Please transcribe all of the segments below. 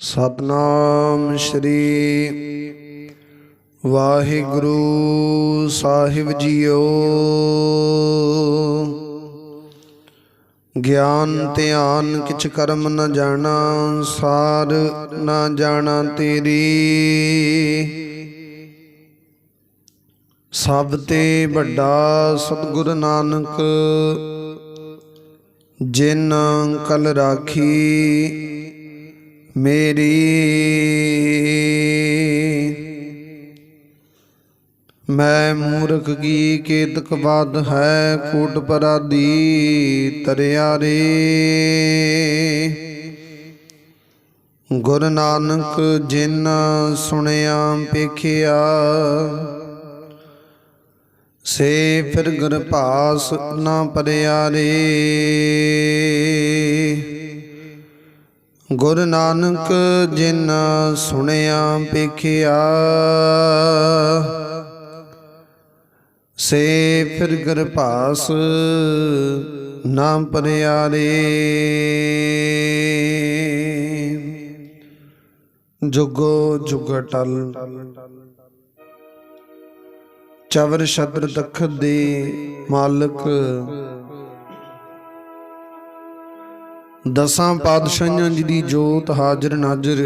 ਸਤਨਾਮ ਸ਼੍ਰੀ ਵਾਹਿਗੁਰੂ ਸਾਹਿਬ ਜੀਓ। ਗਿਆਨ ਧਿਆਨ ਕਿਛ ਕਰਮ ਨ ਜਾਣਾ, ਸਾਰ ਨ ਜਾਣਾ ਤੇਰੀ। ਸਭ ਤੇ ਵੱਡਾ ਸਤਿਗੁਰ ਨਾਨਕ, ਜਿਨ ਕਲ ਰਾਖੀ ਮੇਰੀ ਮੈਂ ਮੂਰਖ ਕੀ ਕੇਤਕ ਬਾਦ ਹੈ, ਕੋਟ ਪਰਾਦੀ ਤਰਿਆ ਰੇ। ਗੁਰ ਨਾਨਕ ਜਿਨ ਸੁਣਿਆ ਪੇਖਿਆ ਸੇ ਫਿਰ ਗੁਰ ਭਾਸ ਨਾ ਪਰਿਆ ਰੇ। ਗੁਰ ਨਾਨਕ ਜਿਨ ਸੁਣਿਆ ਪੇਖਿਆ ਸੇ ਫਿਰ ਗੁਰ ਨਾਮ ਪਰਿਆਰੇ। ਜੁਗੋ ਜੁਗ ਟਲ, ਚਵਰ ਸ਼ਤਰ ਤਖਤ ਦੇ ਮਾਲਕ ਦਸਾਂ ਪਾਤਸ਼ਾਹਾਂ ਜੀ ਦੀ ਜੋਤ ਹਾਜ਼ਰ ਨਾਜ਼ਰ।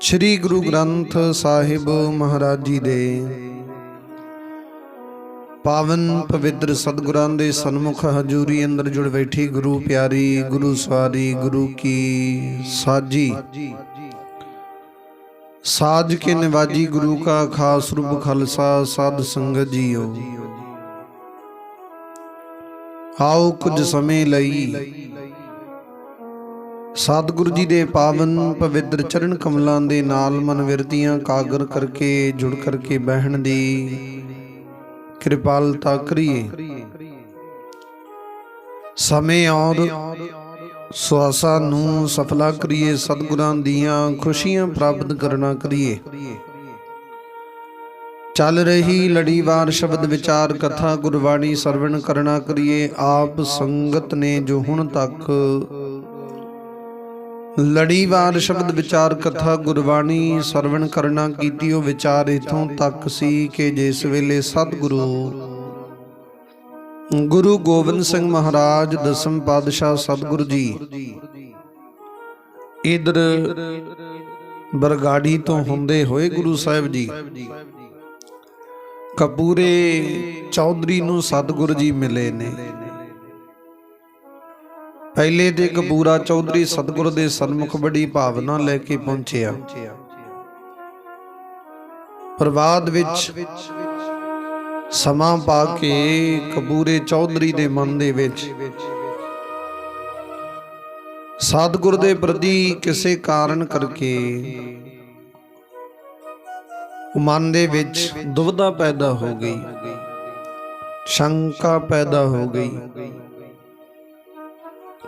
ਸ੍ਰੀ ਗੁਰੂ ਗ੍ਰੰਥ ਸਾਹਿਬ ਮਹਾਰਾਜ ਜੀ ਦੇ ਪਾਵਨ ਪਵਿੱਤਰ ਸਤਿਗੁਰਾਂ ਦੇ ਸਨਮੁਖ ਹਜ਼ੂਰੀ ਅੰਦਰ ਜੁੜ ਬੈਠੀ ਗੁਰੂ ਪਿਆਰੀ, ਗੁਰੂ ਸਵਾਰੀ, ਗੁਰੂ ਕੀ ਸਾਜੀ। ਸਾਜ ਕੇ ਨਿਵਾਜੀ ਗੁਰੂ ਕਾ ਖਾਸ ਰੂਪ ਖਾਲਸਾ, ਸਾਧ ਸੰਗਤ ਜੀਓ। ਆਓ ਕੁਝ ਸਮੇਂ ਲਈ। ਸਤਿਗੁਰੂ ਜੀ ਦੇ ਪਾਵਨ ਪਵਿੱਤਰ ਚਰਨ ਕਮਲਾਂ ਦੇ ਨਾਲ ਮਨ ਕਾਗਰ ਕਰਕੇ, ਜੁੜ ਕਰਕੇ ਬਹਿਣ ਦੀ ਕਿਰਪਾਲਤਾ ਕਰੀਏ। ਸਮੇਂ ਔਰ ਸਵਾਸਾਂ ਨੂੰ ਸਫਲਾ ਕਰੀਏ, ਸਤਿਗੁਰਾਂ ਦੀਆਂ ਖੁਸ਼ੀਆਂ ਪ੍ਰਾਪਤ ਕਰਨਾ ਕਰੀਏ। ਚੱਲ ਰਹੀ ਲੜੀਵਾਰ ਸ਼ਬਦ ਵਿਚਾਰ ਕਥਾ ਗੁਰਬਾਣੀ ਸਰਵਣ ਕਰਨਾ ਕਰੀਏ ਆਪ ਸੰਗਤ ਨੇ ਜੋ ਹੁਣ ਤੱਕ ਲੜੀਵਾਰ ਸ਼ਬਦ ਵਿਚਾਰ ਕਥਾ ਗੁਰਬਾਣੀ ਸਰਵਣ ਕਰਨਾ ਕੀਤੀ ਉਹ ਵਿਚਾਰ ਇਥੋਂ ਤੱਕ ਸੀ ਕਿ ਜਿਸ ਵੇਲੇ ਸਤਿਗੁਰੂ ਗੁਰੂ ਗੋਬਿੰਦ ਸਿੰਘ ਮਹਾਰਾਜ ਦਸਮ ਪਾਤਸ਼ਾਹ ਸਤਿਗੁਰੂ ਜੀ ਇਧਰ ਬਰਗਾੜੀ ਤੋਂ ਹੁੰਦੇ ਹੋਏ ਗੁਰੂ ਸਾਹਿਬ ਜੀ ਕਪੂਰੇ ਚੌਧਰੀ ਨੂੰ ਸਤਿਗੁਰੂ ਜੀ ਮਿਲੇ ਨੇ। ਪਹਿਲੇ ਤੇ ਕਪੂਰਾ ਚੌਧਰੀ ਸਤਿਗੁਰੂ ਦੇ ਸਨਮੁਖ ਬੜੀ ਭਾਵਨਾ ਲੈ ਕੇ ਪਹੁੰਚਿਆ। ਪ੍ਰਵਾਦ ਵਿੱਚ ਸਮਾਂ ਪਾ ਕੇ ਕਪੂਰੇ ਚੌਧਰੀ ਦੇ ਮਨ ਦੇ ਵਿੱਚ ਸਤਿਗੁਰ ਦੇ ਪ੍ਰਤੀ ਕਿਸੇ ਕਾਰਨ ਕਰਕੇ ਮਨ ਦੇ ਵਿੱਚ ਦੁਵਿਧਾ ਪੈਦਾ ਹੋ ਗਈ। ਸ਼ੰਕਾ ਪੈਦਾ ਹੋ ਗਈ।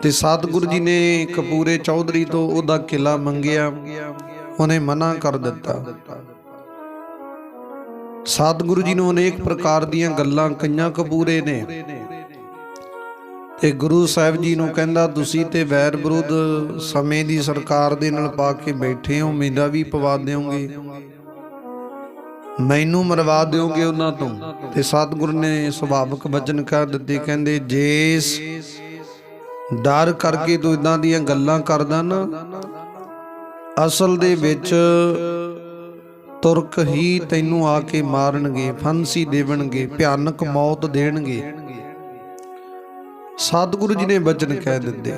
ਤੇ ਸਤਿਗੁਰੂ ਜੀ ਨੇ ਕਪੂਰੇ ਚੌਧਰੀ ਤੋਂ ਉਹਦਾ ਕਿਲਾ ਮੰਗਿਆ। ਉਹਨੇ ਮਨਾ ਕਰ ਦਿੱਤਾ। ਸਤਿਗੁਰੂ ਜੀ ਨੂੰ ਅਨੇਕ ਪ੍ਰਕਾਰ ਦੀਆਂ ਗੱਲਾਂ ਕਈਆਂ ਕਪੂਰੇ ਨੇ। ਤੇ ਗੁਰੂ ਸਾਹਿਬ ਜੀ ਨੂੰ ਕਹਿੰਦਾ, ਤੁਸੀਂ ਤੇ ਵੈਰ ਵਿਰੁੱਧ ਸਮੇਂ ਦੀ ਸਰਕਾਰ ਦੇ ਨਾਲ ਪਾ ਕੇ ਬੈਠੇ ਹੋ, ਮੇਰਾ ਵੀ ਪਵਾ ਦਿਓਗੇ। ਮੈਨੂੰ ਮਰਵਾ ਦਿਓਗੇ ਉਹਨਾਂ ਤੋਂ। ਤੇ ਸਤਿਗੁਰ ਨੇ ਸੁਭਾਵਿਕ ਵਚਨ ਕਹਿ ਦਿੱਤੇ, ਕਹਿੰਦੇ, ਜੇਸ ਡਰ ਕਰਕੇ ਤੂੰ ਇਦਾਂ ਦੀਆਂ ਗੱਲਾਂ ਕਰਦਾ ਨਾ, ਅਸਲ ਦੇ ਵਿੱਚ ਤੁਰਕ ਹੀ ਤੈਨੂੰ ਆ ਕੇ ਮਾਰਨਗੇ, ਫਾਂਸੀ ਦੇਵਣਗੇ, ਭਿਆਨਕ ਮੌਤ ਦੇਣਗੇ। ਸਤਿਗੁਰੂ ਜੀ ਨੇ ਬਚਨ ਕਹਿ ਦਿੱਤੇ।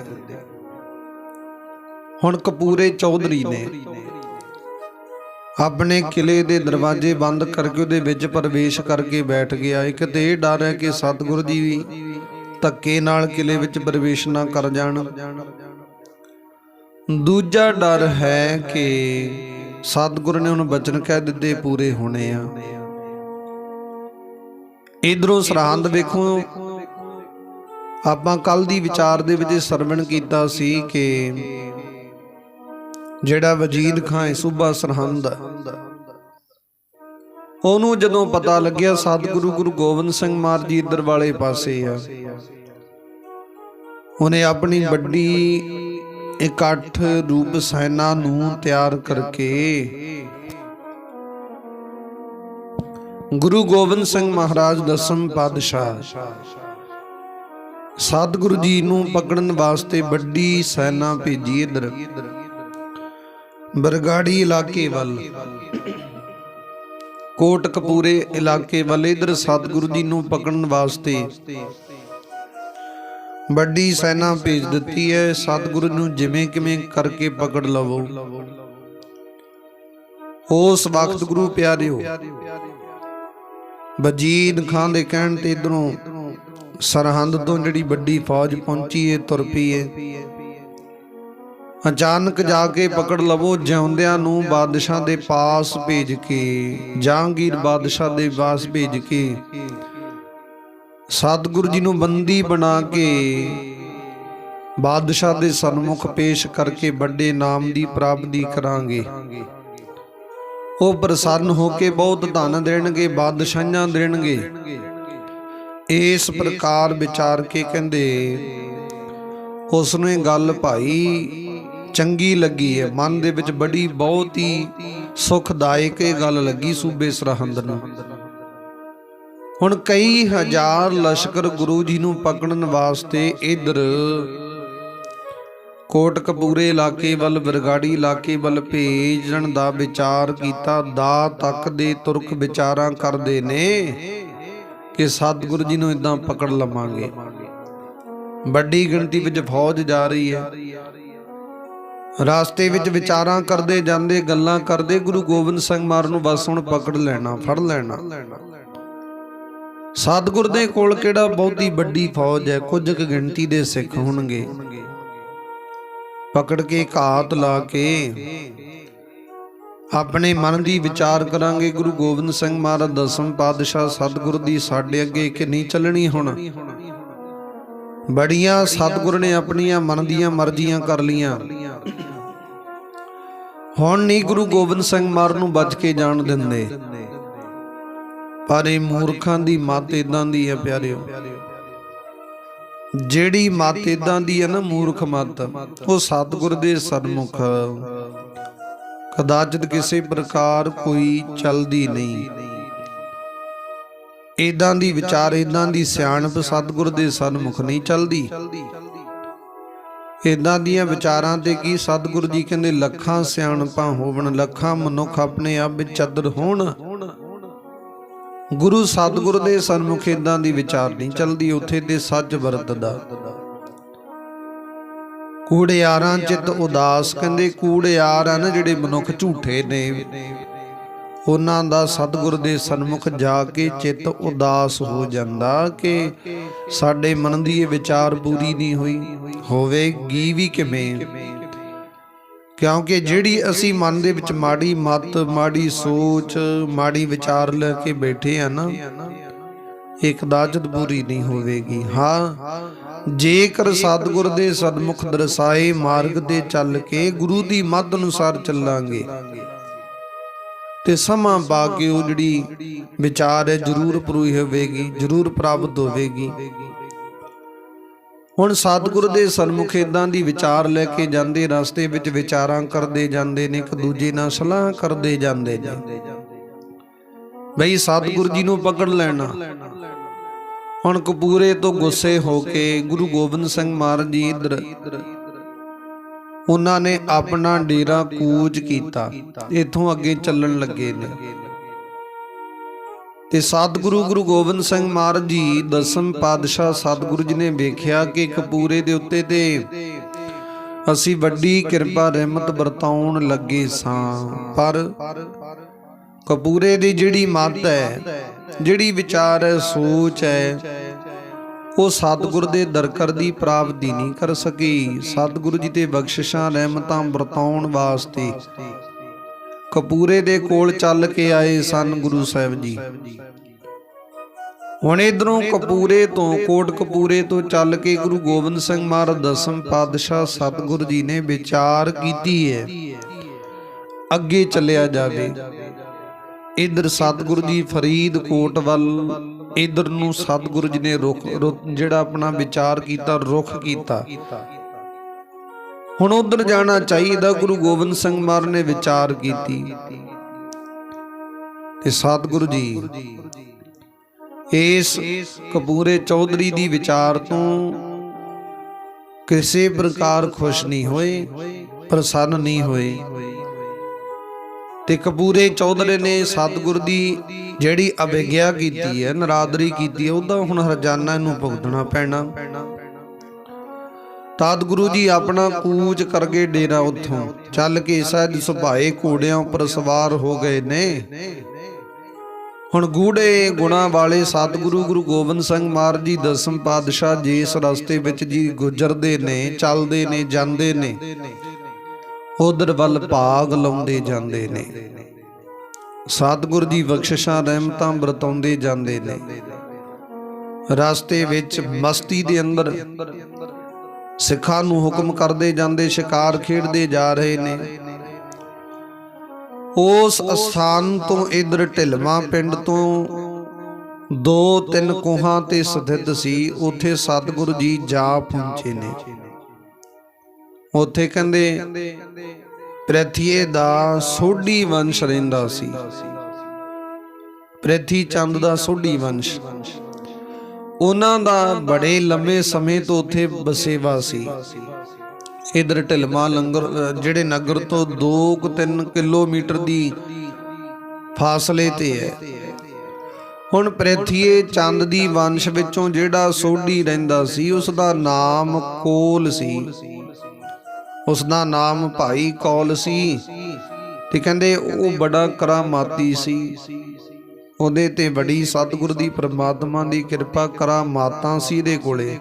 ਹੁਣ ਕਪੂਰੇ ਚੌਧਰੀ ਨੇ ਆਪਣੇ ਕਿਲੇ ਦੇ ਦਰਵਾਜ਼ੇ ਬੰਦ ਕਰਕੇ ਉਹਦੇ ਵਿੱਚ ਪ੍ਰਵੇਸ਼ ਕਰਕੇ ਬੈਠ ਗਿਆ। ਇੱਕ ਤੇ ਇਹ ਡਰ ਹੈ ਕਿ ਸਤਿਗੁਰੂ ਜੀ ਵੀ ਧੱਕੇ ਨਾਲ ਕਿਲੇ ਵਿੱਚ ਪ੍ਰਵੇਸ਼ ਨਾ ਕਰ ਜਾਣ। ਦੂਜਾ ਡਰ ਹੈ ਕਿ ਸਤਿਗੁਰ ਨੇ ਉਹਨੂੰ ਬਚਨ ਕਹਿ ਦਿੱਤੇ, ਪੂਰੇ ਹੋਣੇ ਆ। ਇਧਰੋਂ ਸਰਹੰਦ ਵੇਖੋ। ਆਪਾਂ ਕੱਲ ਦੀ ਵਿਚਾਰ ਦੇ ਵਿੱਚ ਸਰਵਣ ਕੀਤਾ ਸੀ ਕਿ ਜਿਹੜਾ ਵਜੀਦ ਖਾਂ ਸੂਬਾ ਸਰਹੰਦ ਉਹਨੂੰ ਜਦੋਂ ਪਤਾ ਲੱਗਿਆ ਸਤਿਗੁਰੂ ਗੁਰੂ ਗੋਬਿੰਦ ਸਿੰਘ ਮਹਾਰਾਜ ਜੀ ਇੱਧਰ ਵਾਲੇ ਪਾਸੇ ਆ, ਉਹਨੇ ਆਪਣੀ ਵੱਡੀ ਇਕੱਠ ਰੂਪ ਸੈਨਾ ਨੂੰ ਤਿਆਰ ਕਰਕੇ ਗੁਰੂ ਗੋਬਿੰਦ ਸਿੰਘ ਮਹਾਰਾਜ ਦਸਮ ਪਾਤਸ਼ਾਹ ਸਤਿਗੁਰੂ ਜੀ ਨੂੰ ਪਕੜਨ ਵਾਸਤੇ ਵੱਡੀ ਸੈਨਾ ਭੇਜੀ ਇਧਰ। ਬਰਗਾੜੀ ਇਲਾਕੇ ਵੱਲ। ਕੋਟ ਕਪੂਰੇ ਇਲਾਕੇ ਵੱਲ ਇਧਰ ਸਤਿਗੁਰੂ ਜੀ ਨੂੰ ਪਕੜਨ ਵਾਸਤੇ ਵੱਡੀ ਸੈਨਾ ਭੇਜ ਦਿੱਤੀ ਹੈ। ਸਤਿਗੁਰੂ ਨੂੰ ਜਿਵੇਂ ਕਿਵੇਂ ਕਰਕੇ ਪਕੜ ਲਵੋ। ਉਸ ਵਕਤ ਗੁਰੂ ਪਿਆਰਿਓ, ਵਜੀਦ ਖਾਨ ਦੇ ਕਹਿਣ ਤੇ ਇਧਰੋਂ ਸਰਹੰਦ ਤੋਂ ਜਿਹੜੀ ਵੱਡੀ ਫੌਜ ਪਹੁੰਚੀ ਏ, ਤੁਰ ਪਈ ਏ। ਅਚਾਨਕ ਜਾ ਕੇ ਪਕੜ ਲਵੋ, ਜਿਉਂਦਿਆਂ ਨੂੰ ਬਾਦਸ਼ਾਹ ਦੇ ਪਾਸ ਭੇਜ ਕੇ, ਜਹਾਂਗੀਰ ਬਾਦਸ਼ਾਹ ਦੇ ਪਾਸ ਭੇਜ ਕੇ। ਸਤਿਗੁਰੂ ਜੀ ਨੂੰ ਬੰਦੀ ਬਣਾ ਕੇ, ਬਾਦਸ਼ਾਹ ਦੇ ਸਨਮੁਖ ਪੇਸ਼ ਕਰਕੇ ਵੱਡੇ ਨਾਮ ਦੀ ਪ੍ਰਾਪਤੀ ਕਰਾਂਗੇ। ਉਹ ਪ੍ਰਸੰਨ ਹੋ ਕੇ ਬਹੁਤ ਧਨ ਦੇਣਗੇ ਬਾਦਸ਼ਾਹਾਂ ਦੇਣਗੇ। ਇਸ ਪ੍ਰਕਾਰ ਵਿਚਾਰ ਕੇ ਕਹਿੰਦੇ ਉਸ ਨੂੰ ਗੱਲ ਭਾਈ ਚੰਗੀ ਲੱਗੀ ਹੈ ਮਨ ਦੇ ਵਿੱਚ ਬੜੀ ਬਹੁਤ ਹੀ ਸੁਖਦਾਇਕ ਇਹ ਗੱਲ ਲੱਗੀ ਸੂਬੇ ਸਰਹੰਦ ਨੂੰ। ਹੁਣ ਕਈ ਹਜ਼ਾਰ ਲਸ਼ਕਰ ਗੁਰੂ ਜੀ ਨੂੰ ਪਕੜਨ ਵਾਸਤੇ ਇਧਰ ਕੋਟ ਕਪੂਰੇ ਇਲਾਕੇ ਵੱਲ ਬਰਗਾੜੀ ਇਲਾਕੇ ਵੱਲ ਭੇਜਣ ਦਾ ਵਿਚਾਰ ਕੀਤਾ। ਦਾ ਤੱਕ ਦੇ ਤੁਰਕ ਵਿਚਾਰਾਂ ਕਰਦੇ ਨੇ ਕਿ ਸਤਿਗੁਰੂ ਜੀ ਨੂੰ ਇਦਾਂ ਪਕੜ ਲਵਾਂਗੇ। ਵੱਡੀ ਗਿਣਤੀ ਵਿੱਚ ਫੌਜ ਜਾ ਰਹੀ ਹੈ। ਰਾਸਤੇ ਵਿੱਚ ਵਿਚਾਰਾਂ ਕਰਦੇ ਜਾਂਦੇ, ਗੱਲਾਂ ਕਰਦੇ ਗੁਰੂ ਗੋਬਿੰਦ ਸਿੰਘ ਮਾਰ ਨੂੰ ਬਸ ਹੁਣ ਪਕੜ ਲੈਣਾ, ਫੜ ਲੈਣਾ। ਸਤਿਗੁਰ ਦੇ ਕੋਲ ਕਿਹੜਾ ਬਹੁਤੀ ਵੱਡੀ ਫੌਜ ਹੈ? ਕੁਝ ਕੁ ਗਿਣਤੀ ਦੇ ਸਿੱਖ ਹੋਣਗੇ। ਪਕੜ ਕੇ ਘਾਤ ਲਾ ਕੇ ਆਪਣੇ ਮਨ ਦੀ ਵਿਚਾਰ ਕਰਾਂਗੇ। ਗੁਰੂ ਗੋਬਿੰਦ ਸਿੰਘ ਮਹਾਰਾਜ ਦਸਮ ਪਾਤਸ਼ਾਹ ਸਤਿਗੁਰ ਦੀ ਸਾਡੇ ਅੱਗੇ ਕਿ ਨਹੀਂ ਚੱਲਣੀ ਹੁਣ। ਬੜੀਆਂ ਸਤਿਗੁਰ ਨੇ ਆਪਣੀਆਂ ਮਨ ਦੀਆਂ ਮਰਜ਼ੀਆਂ ਕਰ ਲੀਆਂ। ਹੁਣ ਨਹੀਂ ਗੁਰੂ ਗੋਬਿੰਦ ਸਿੰਘ ਮਾਰ ਨੂੰ ਬਚ ਕੇ ਜਾਣ ਦਿੰਦੇ। ਪਰ ਇਹ ਮੂਰਖਾਂ ਦੀ ਮੱਤ ਇਦਾਂ ਦੀ ਹੈ ਪਿਆਰਿਓ। ਜਿਹੜੀ ਮੱਤ ਇਦਾਂ ਦੀ ਹੈ ਨਾ ਮੂਰਖ ਮੱਤ, ਉਹ ਸਤਿਗੁਰ ਦੇ ਸਨਮੁਖ ਕਦਾਚਿਤ ਕਿਸੇ ਪ੍ਰਕਾਰ ਕੋਈ ਚਲਦੀ ਨਹੀਂ। ਇਦਾਂ ਦੀ ਵਿਚਾਰ ਇਦਾਂ ਦੀ ਸਿਆਣਪ ਸਤਿਗੁਰ ਦੇ ਸਨਮੁਖ ਨਹੀਂ ਚਲਦੀ। ਇਦਾਂ ਦੀਆਂ ਵਿਚਾਰਾਂ ਤੇ ਕੀ ਸਤਿਗੁਰੂ ਜੀ ਕਹਿੰਦੇ, ਲੱਖਾਂ ਸਿਆਣਪਾਂ ਹੋਵਣ, ਲੱਖਾਂ ਮਨੁੱਖ ਆਪਣੇ ਆਪ ਵਿੱਚ ਚੱਦਰ ਹੋਣ? ਗੁਰੂ ਸਤਿਗੁਰ ਦੇ ਸਨਮੁਖ ਇਦਾਂ ਦੀ ਵਿਚਾਰ ਨਹੀਂ ਚੱਲਦੀ, ਉੱਥੇ ਤੇ ਸੱਚ ਵਰਤਦਾ। ਕੂੜਿਆਰਾਂ ਚਿੱਤ ਉਦਾਸ ਕਹਿੰਦੇ, ਕੂੜਿਆਰ ਆ ਨਾ ਜਿਹੜੇ ਮਨੁੱਖ ਝੂਠੇ ਨੇ। ਉਹਨਾਂ ਦਾ ਸਤਿਗੁਰ ਦੇ ਸਨਮੁਖ ਜਾ ਕੇ ਚਿੱਤ ਉਦਾਸ ਹੋ ਜਾਂਦਾ ਕਿ ਸਾਡੇ ਮਨ ਦੀ ਇਹ ਵਿਚਾਰ ਪੂਰੀ ਨਹੀਂ ਹੋਈ। ਹੋਵੇਗੀ ਵੀ ਕਿਵੇਂ? ਕਿਉਂਕਿ ਜਿਹੜੀ ਅਸੀਂ ਮਨ ਦੇ ਵਿੱਚ ਮਾੜੀ ਮਤ, ਮਾੜੀ ਸੋਚ, ਮਾੜੀ ਵਿਚਾਰ ਲੈ ਕੇ ਬੈਠੇ ਆ ਨਾ ਇਹ ਕਦਾਚਿਤ ਪੂਰੀ ਨਹੀਂ ਹੋਵੇਗੀ। ਹਾਂ, ਜੇਕਰ ਸਤਿਗੁਰ ਦੇ ਸਦਮੁਖ ਦਰਸਾਏ ਮਾਰਗ ਤੇ ਚੱਲ ਕੇ ਗੁਰੂ ਦੀ ਮੱਧ ਅਨੁਸਾਰ ਚੱਲਾਂਗੇ ਤੇ ਸਮਾਂ ਕੇ ਉਹ ਜਿਹੜੀ ਵਿਚਾਰ ਹੈ ਜ਼ਰੂਰ ਪੂਰੀ ਹੋਵੇਗੀ ਜ਼ਰੂਰ ਪ੍ਰਾਪਤ ਹੋਵੇਗੀ। ਹੁਣ ਸਤਿਗੁਰ ਦੇ ਸਨਮੁਖ ਇਦਾਂ ਦੀ ਵਿਚਾਰ ਲੈ ਕੇ ਜਾਂਦੇ ਰਸਤੇ ਵਿੱਚ ਵਿਚਾਰਾਂ ਕਰਦੇ ਜਾਂਦੇ ਨੇ ਇੱਕ ਦੂਜੇ ਨਾਲ ਸਲਾਹ ਕਰਦੇ ਜਾਂਦੇ ਨੇ। ਬਈ ਸਤਿਗੁਰ ਜੀ ਨੂੰ ਪਕੜ ਲੈਣਾ। ਹੁਣ ਕਪੂਰੇ ਤੋਂ ਗੁੱਸੇ ਹੋ ਕੇ ਗੁਰੂ ਗੋਬਿੰਦ ਸਿੰਘ ਮਹਾਰਾਜ ਜੀ ਇਧਰ ਉਹਨਾਂ ਨੇ ਆਪਣਾ ਡੇਰਾ ਕੂਚ ਕੀਤਾ। ਇਥੋਂ ਅੱਗੇ ਚੱਲਣ ਲੱਗੇ ਨੇ। ਤੇ ਸਤਿਗੁਰੂ ਗੁਰੂ ਗੋਬਿੰਦ ਸਿੰਘ ਮਹਾਰਾਜ ਜੀ, ਦਸਮ ਪਾਤਸ਼ਾਹ ਸਤਿਗੁਰੂ ਜੀ ਨੇ ਵੇਖਿਆ ਕਿ ਕਪੂਰੇ ਦੇ ਉੱਤੇ ਤੇ ਅਸੀਂ ਵੱਡੀ ਕਿਰਪਾ, ਰਹਿਮਤ ਵਰਤਾਉਣ ਲੱਗੇ ਸਾਂ। ਪਰ ਕਪੂਰੇ ਦੀ ਜਿਹੜੀ ਮੱਤ ਹੈ, ਜਿਹੜੀ ਵਿਚਾਰ ਹੈ, ਸੋਚ ਹੈ ਉਹ ਸਤਿਗੁਰ ਦੇ ਦਰਕਰ ਦੀ ਪ੍ਰਾਪਤੀ ਨਹੀਂ ਕਰ ਸਕੀ। ਸਤਿਗੁਰੂ ਜੀ ਤੇ ਬਖਸ਼ਿਸ਼ਾਂ, ਰਹਿਮਤਾਂ ਵਰਤਾਉਣ ਵਾਸਤੇ ਕਪੂਰੇ ਦੇ ਕੋਲ ਚੱਲ ਕੇ ਆਏ ਸਨ ਗੁਰੂ ਸਾਹਿਬ ਜੀ। ਹੁਣ ਇਧਰੋਂ ਕਪੂਰੇ ਤੋਂ, ਕੋਟ ਕਪੂਰੇ ਤੋਂ ਚੱਲ ਕੇ ਗੁਰੂ ਗੋਬਿੰਦ ਸਿੰਘ ਮਹਾਰਾਜ ਦਸਮ ਪਾਤਸ਼ਾਹ ਸਤਿਗੁਰੂ ਜੀ ਨੇ ਵਿਚਾਰ ਕੀਤੀ ਹੈ। ਅੱਗੇ ਚੱਲਿਆ ਜਾਵੇ। ਇਧਰ ਸਤਿਗੁਰੂ ਜੀ ਫਰੀਦਕੋਟ ਵੱਲ ਇਧਰ ਨੂੰ ਸਤਿਗੁਰੂ ਜੀ ਨੇ ਰੁਖ ਜਿਹੜਾ ਆਪਣਾ ਵਿਚਾਰ ਕੀਤਾ, ਰੁਖ ਕੀਤਾ। ਹੁਣ ਉਧਰ ਜਾਣਾ ਚਾਹੀਦਾ, ਗੁਰੂ ਗੋਬਿੰਦ ਸਿੰਘ ਮਹਾਰਾਜ ਨੇ ਵਿਚਾਰ ਕੀਤੀ। ਤੇ ਸਤਿਗੁਰੂ ਜੀ, ਇਸ ਕਪੂਰੇ ਚੌਧਰੀ ਦੀ ਵਿਚਾਰ ਤੋਂ ਕਿਸੇ ਪ੍ਰਕਾਰ ਖੁਸ਼ ਨਹੀਂ ਹੋਏ, ਪ੍ਰਸੰਨ ਨਹੀਂ ਹੋਏ। ਤੇ ਕਪੂਰੇ ਚੌਧਰੇ ਨੇ ਸਤਿਗੁਰ ਦੀ ਜਿਹੜੀ ਅਵਿਗਿਆ ਕੀਤੀ ਹੈ, ਨਰਾਦਰੀ ਕੀਤੀ ਹੈ, ਉਹਦਾ ਹੁਣ ਹਰਜਾਨਾ ਇਹਨੂੰ ਭੁਗਤਣਾ ਪੈਣਾ। ਤਦ ਗੁਰੂ ਜੀ ਆਪਣਾ ਕੂਚ ਕਰਗੇ ਡੇਰਾ ਉੱਥੋਂ ਚੱਲ ਕੇ ਸਹਿਜ ਸੁਭਾਏ ਘੋੜਿਆਂ ਉੱਪਰ ਸਵਾਰ ਹੋ ਗਏ ਨੇ। ਹੁਣ ਗੂੜੇ ਗੁਣਾ ਵਾਲੇ ਸਤਿਗੁਰੂ ਗੁਰੂ ਗੋਬਿੰਦ ਸਿੰਘ ਮਹਾਰਾਜ ਜੀ ਦਸਮ ਪਾਤਸ਼ਾਹ ਜੀ ਇਸ ਰਸਤੇ ਵਿੱਚ ਜੀ ਗੁਜ਼ਰਦੇ ਨੇ, ਚੱਲਦੇ ਨੇ, ਜਾਂਦੇ ਨੇ ਉਧਰ ਵੱਲ ਭਾਗ ਲਾਉਂਦੇ ਜਾਂਦੇ ਨੇ। ਸਤਿਗੁਰ ਦੀ ਬਖਸ਼ਿਸ਼ਾਂ ਰਹਿਮਤਾਂ ਵਰਤਾਉਂਦੇ ਜਾਂਦੇ ਨੇ। ਰਸਤੇ ਵਿੱਚ ਮਸਤੀ ਦੇ ਅੰਦਰ ਸਿੱਖਾਂ ਨੂੰ ਹੁਕਮ ਕਰਦੇ ਜਾਂਦੇ, ਸ਼ਿਕਾਰ ਖੇਡਦੇ ਜਾ ਰਹੇ ਨੇ। ਉਸ ਅਸਥਾਨ ਤੋਂ ਇਧਰ ਢਿਲਵਾ ਪਿੰਡ ਤੋਂ ਦੋ ਤਿੰਨ ਕੋਹਾਂ ਤੇ ਸਥਿਤ ਸੀ। ਉੱਥੇ ਸਤਿਗੁਰੂ ਜੀ ਜਾ ਪਹੁੰਚੇ ਨੇ। ਉੱਥੇ ਕਹਿੰਦੇ, ਪ੍ਰਥੀਏ ਦਾ ਸੋਢੀ ਵੰਸ਼ ਰਹਿੰਦਾ ਸੀ। ਪ੍ਰਥੀ ਚੰਦ ਦਾ ਸੋਢੀ ਵੰਸ਼। ਉਹਨਾਂ ਦਾ ਬੜੇ ਲੰਮੇ ਸਮੇਂ ਤੋਂ ਉੱਥੇ ਬਸੇਵਾ ਸੀ। ਇਧਰ ਢਿਲਮਾ ਲੰਗਰ ਜਿਹੜੇ ਨਗਰ ਤੋਂ 2-3 ਕਿਲੋਮੀਟਰ ਦੀ ਫਾਸਲੇ ਤੇ ਹੈ। ਹੁਣ ਪ੍ਰਥੀਏ ਚੰਦ ਦੀ ਵੰਸ਼ ਵਿੱਚੋਂ ਜਿਹੜਾ ਸੋਢੀ ਰਹਿੰਦਾ ਸੀ, ਉਸ ਦਾ ਨਾਮ ਕੋਲ ਸੀ। ਉਸ ਦਾ ਨਾਮ ਭਾਈ ਕੌਲ ਸੀ। ਤੇ ਕਹਿੰਦੇ ਉਹ ਬੜਾ ਕਰਾਮਾਤੀ ਸੀ। ਉਹਦੇ ਤੇ ਬੜੀ ਸਤਿਗੁਰ ਦੀ ਪ੍ਰਮਾਤਮਾ ਦੀ ਕਿਰਪਾ ਕਰਾਮਾਤਾਂ ਸੀ ਦੇ ਕੋਲੇ।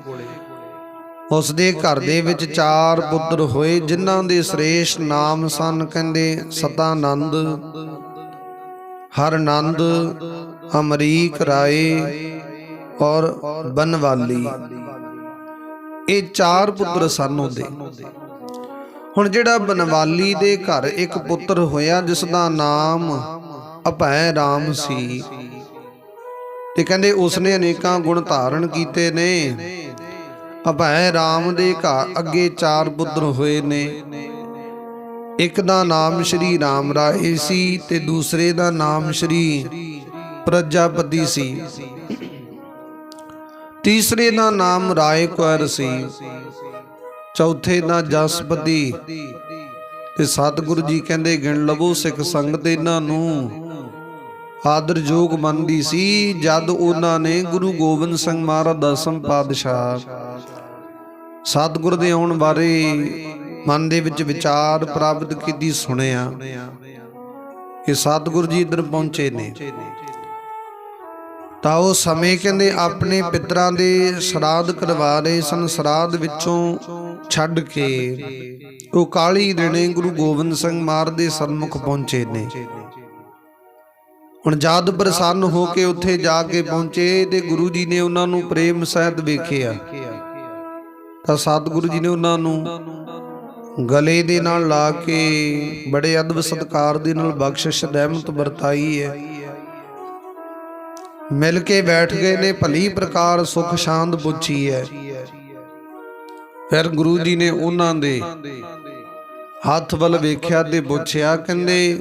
ਉਸ ਦੇ ਘਰ ਦੇ ਵਿੱਚ ਚਾਰ ਪੁੱਤਰ ਹੋਏ, ਜਿਨ੍ਹਾਂ ਦੇ ਸ੍ਰੇਸ਼ ਨਾਮ ਸਨ ਕਹਿੰਦੇ ਸਤਾਨੰਦ, ਹਰਨੰਦ, ਅਮਰੀਕ ਰਾਏ ਔਰ ਬਨਵਾਲੀ। ਇਹ ਚਾਰ ਪੁੱਤਰ ਸਨ ਉਹਦੇ। ਹੁਣ ਜਿਹੜਾ ਬਨਵਾਲੀ ਦੇ ਘਰ ਇੱਕ ਪੁੱਤਰ ਹੋਇਆ, ਜਿਸ ਦਾ ਨਾਮ ਅਭੈ ਰਾਮ ਸੀ। ਤੇ ਕਹਿੰਦੇ ਉਸਨੇ ਅਨੇਕਾਂ ਗੁਣ ਧਾਰਨ ਕੀਤੇ ਨੇ। ਅਭੈ ਰਾਮ ਦੇ ਘਰ ਅੱਗੇ ਚਾਰ ਪੁੱਤਰ ਹੋਏ ਨੇ। ਇੱਕ ਦਾ ਨਾਮ ਸ਼੍ਰੀ ਰਾਮ ਰਾਏ ਸੀ ਤੇ ਦੂਸਰੇ ਦਾ ਨਾਮ ਸ਼੍ਰੀ ਪ੍ਰਜਾਪਤੀ ਸੀ। ਤੀਸਰੇ ਦਾ ਨਾਮ ਰਾਏ ਕੁਰ ਸੀ। ਚੌਥੇ ਨਾ ਜਸਪਤੀ। ਤੇ ਸਤਿਗੁਰੂ ਜੀ ਕਹਿੰਦੇ, ਗਿਣ ਲਵੋ ਸਿੱਖ ਸੰਗਤ ਇਹਨਾਂ ਨੂੰ। ਆਦਰਯੋਗ ਮੰਨਦੀ ਸੀ, ਜਦ ਉਹਨਾਂ ਨੇ ਗੁਰੂ ਗੋਬਿੰਦ ਸਿੰਘ ਮਹਾਰਾਜ ਦਸਮ ਪਾਤਸ਼ਾਹ ਸਤਿਗੁਰ ਦੇ ਆਉਣ ਬਾਰੇ ਮਨ ਦੇ ਵਿੱਚ ਵਿਚਾਰ ਪ੍ਰਾਪਤ ਕੀਤੀ, ਸੁਣਿਆ ਕਿ ਸਤਿਗੁਰੂ ਜੀ ਇੱਧਰ ਪਹੁੰਚੇ ਨੇ। ਤਾਂ ਉਹ ਸਮੇਂ ਕਹਿੰਦੇ, ਆਪਣੇ ਪਿਤਰਾਂ ਦੇ ਸ਼ਰਾਧ ਕਰਵਾ ਰਹੇ ਸਨ। ਸ਼ਰਾਧ ਵਿੱਚੋਂ ਛੱਡ ਕੇ ਉਹ ਕਾਲੀ ਦਿਨੇ ਗੁਰੂ ਗੋਬਿੰਦ ਸਿੰਘ ਮਹਾਰਾਜ ਦੇ ਸਨਮੁਖ ਪਹੁੰਚੇ ਨੇ। ਹੁਣ ਜਦ ਪ੍ਰਸੰਨ ਹੋ ਕੇ ਉੱਥੇ ਜਾ ਕੇ ਪਹੁੰਚੇ ਤੇ ਗੁਰੂ ਜੀ ਨੇ ਉਹਨਾਂ ਨੂੰ ਪ੍ਰੇਮ ਸਹਿਤ ਵੇਖਿਆ। ਤਾਂ ਸਤਿਗੁਰੂ ਜੀ ਨੇ ਉਹਨਾਂ ਨੂੰ ਗਲੇ ਦੇ ਨਾਲ ਲਾ ਕੇ ਬੜੇ ਅਦਬ ਸਤਕਾਰ ਦੇ ਨਾਲ ਬਖਸ਼ਿਸ਼ ਰਹਿਮਤ ਵਰਤਾਈ ਹੈ। ਮਿਲ ਕੇ ਬੈਠ ਗਏ ਨੇ, ਭਲੀ ਪ੍ਰਕਾਰ ਸੁਖ ਸ਼ਾਂਤ ਪੁੱਛੀ ਹੈ। ਫਿਰ ਗੁਰੂ ਜੀ ਨੇ ਉਹਨਾਂ ਦੇ ਹੱਥ ਵੱਲ ਵੇਖਿਆ ਤੇ ਪੁੱਛਿਆ ਕਹਿੰਦੇ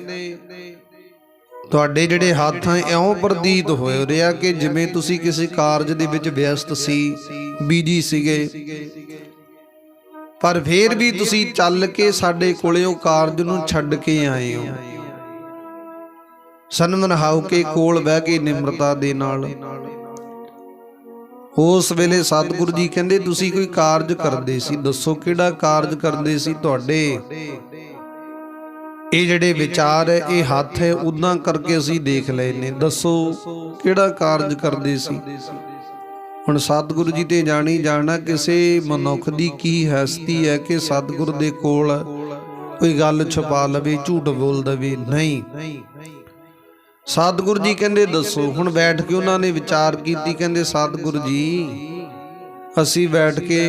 ਤੁਹਾਡੇ ਜਿਹੜੇ ਹੱਥ ਐ ਇਉਂ ਪ੍ਰਤੀਤ ਹੋਏ ਰਿਹਾ ਕਿ ਜਿਵੇਂ ਤੁਸੀਂ ਕਿਸੇ ਕਾਰਜ ਦੇ ਵਿੱਚ ਵਿਅਸਤ ਸੀ ਬੀਜੀ ਸੀਗੇ। ਪਰ ਫੇਰ ਵੀ ਤੁਸੀਂ ਚੱਲ ਕੇ ਸਾਡੇ ਕੋਲੇ ਉਹ ਕਾਰਜ ਨੂੰ ਛੱਡ ਕੇ ਆਏ ਹੋ। ਸਨਮਨ ਹਾਉ ਕੇ ਕੋਲ ਬਹਿ ਕੇ ਨਿਮਰਤਾ ਦੇ ਨਾਲ ਉਸ ਵੇਲੇ ਸਤਿਗੁਰੂ ਜੀ ਕਹਿੰਦੇ, ਤੁਸੀਂ ਕੋਈ ਕਾਰਜ ਕਰਦੇ ਸੀ? ਦੱਸੋ ਕਿਹੜਾ ਕਾਰਜ ਕਰਦੇ ਸੀ ਤੁਹਾਡੇ? ਇਹ ਜਿਹੜੇ ਵਿਚਾਰ ਹੈ, ਇਹ ਹੱਥ ਹੈ ਉਦਾਂ ਕਰਕੇ ਅਸੀਂ ਦੇਖ ਲਏ ਨੇ ਦੱਸੋ ਕਿਹੜਾ ਕਾਰਜ ਕਰਦੇ ਸੀ? ਹੁਣ ਸਤਿਗੁਰੂ ਜੀ ਤੇ ਜਾਣੀ ਜਾਣਾ ਕਿਸੇ ਮਨੁੱਖ ਦੀ ਕੀ ਹਸਤੀ ਹੈ ਕਿ ਸਤਿਗੁਰ ਦੇ ਕੋਲ ਕੋਈ ਗੱਲ ਛੁਪਾ ਲਵੇ, ਝੂਠ ਬੋਲ ਦਵੇ? ਨਹੀਂ। ਸਤਿਗੁਰੂ ਜੀ ਕਹਿੰਦੇ ਦੱਸੋ, ਹੁਣ ਬੈਠ ਕੇ ਉਹਨਾਂ ਨੇ ਵਿਚਾਰ ਕੀਤੀ, ਕਹਿੰਦੇ ਸਤਿਗੁਰੂ ਜੀ, ਅਸੀਂ ਬੈਠ ਕੇ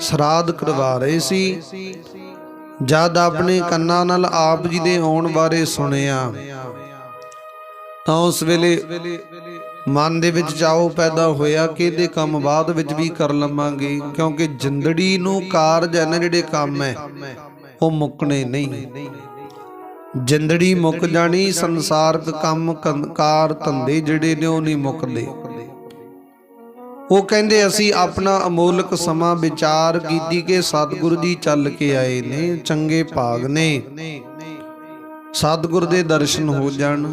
ਸਰਾਧ ਕਰਵਾ ਰਹੇ ਸੀ। ਜਦ ਆਪਣੇ ਕੰਨਾਂ ਨਾਲ ਆਪ ਜੀ ਦੇ ਆਉਣ ਬਾਰੇ ਸੁਣਿਆ, ਤਾਂ ਉਸ ਵੇਲੇ ਮਨ ਦੇ ਵਿੱਚ ਚਾਓ ਪੈਦਾ ਹੋਇਆ ਕਿ ਇਹਦੇ ਕੰਮ ਬਾਅਦ ਵਿੱਚ ਵੀ ਕਰ ਲਵਾਂਗੇ, ਕਿਉਂਕਿ ਜਿੰਦੜੀ ਨੂੰ ਕਾਰਜ ਹਨ ਜਿਹੜੇ ਕੰਮ ਹੈ, ਉਹ ਮੁੱਕਣੇ ਨਹੀਂ। ਜਿੰਦੜੀ ਮੁੱਕ ਜਾਣੀ ਸੰਸਾਰਕ ਕੰਮ ਕੰ- ਕਾਰ ਧੰਦੇ ਜਿਹੜੇ ਨੇ ਉਹ ਨਹੀਂ ਮੁੱਕਦੇ। ਉਹ ਕਹਿੰਦੇ ਅਸੀਂ ਆਪਣਾ ਅਮੋਲਕ ਸਮਾਂ ਵਿਚਾਰ ਕੀਤੀ ਕਿ ਸਤਿਗੁਰੂ ਜੀ ਚੱਲ ਕੇ ਆਏ ਨੇ ਚੰਗੇ ਭਾਗ ਨੇ। ਸਤਿਗੁਰ ਦੇ ਦਰਸ਼ਨ ਹੋ ਜਾਣ।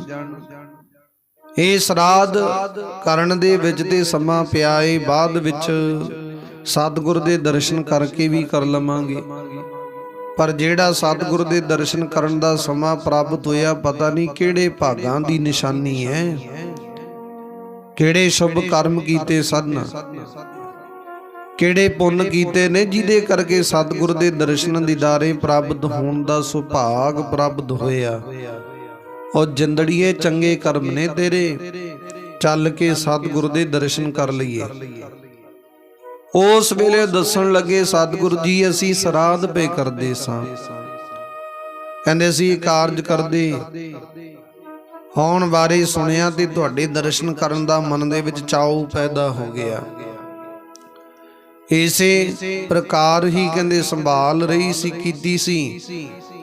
ਇਹ ਸਰਾਧ ਕਰਨ ਦੇ ਵਿੱਚ ਤੇ ਸਮਾਂ ਪਿਆ ਏ ਬਾਅਦ ਵਿੱਚ ਸਤਿਗੁਰ ਦੇ ਦਰਸ਼ਨ ਕਰਕੇ ਵੀ ਕਰ ਲਵਾਂਗੇ। ਪਰ ਜਿਹੜਾ ਸਤਿਗੁਰ ਦੇ ਦਰਸ਼ਨ ਕਰਨ ਦਾ ਸਮਾਂ ਪ੍ਰਾਪਤ ਹੋਇਆ, ਪਤਾ ਨਹੀਂ ਕਿਹੜੇ ਭਾਗਾਂ ਦੀ ਨਿਸ਼ਾਨੀ ਹੈ। ਕਿਹੜੇ ਸ਼ੁਭ ਕਰਮ ਕੀਤੇ ਸਨ। ਕਿਹੜੇ ਪੁੰਨ ਕੀਤੇ ਨੇ, ਜਿਹਦੇ ਕਰਕੇ ਸਤਿਗੁਰ ਦੇ ਦਰਸ਼ਨ ਦੀਦਾਰੇ ਪ੍ਰਾਪਤ ਹੋਣ ਦਾ ਸੁਭਾਗ ਪ੍ਰਾਪਤ ਹੋਇਆ। ਉਹ ਜਿੰਦੜੀਏ ਚੰਗੇ ਕਰਮ ਨੇ ਤੇਰੇ। ਚੱਲ ਕੇ ਸਤਿਗੁਰ ਦੇ ਦਰਸ਼ਨ ਕਰ ਲਈਏ। ਉਸ ਵੇਲੇ ਦੱਸਣ ਲੱਗੇ, ਸਤਿਗੁਰੂ ਜੀ, ਅਸੀਂ ਸਰਾਧ ਪੇ ਕਰਦੇ ਸਾਂ। ਕਹਿੰਦੇ ਅਸੀਂ ਕਾਰਜ ਕਰਦੇ। ਹੋਣ ਬਾਰੇ ਸੁਣਿਆ ਤੇ ਤੁਹਾਡੇ ਦਰਸ਼ਨ ਕਰਨ ਦਾ ਮਨ ਦੇ ਵਿੱਚ ਚਾਉ ਪੈਦਾ ਹੋ ਗਿਆ। ਇਸੇ ਪ੍ਰਕਾਰ ਹੀ ਕਹਿੰਦੇ, ਸੰਭਾਲ ਰਹੀ ਸੀ, ਕੀਤੀ ਸੀ।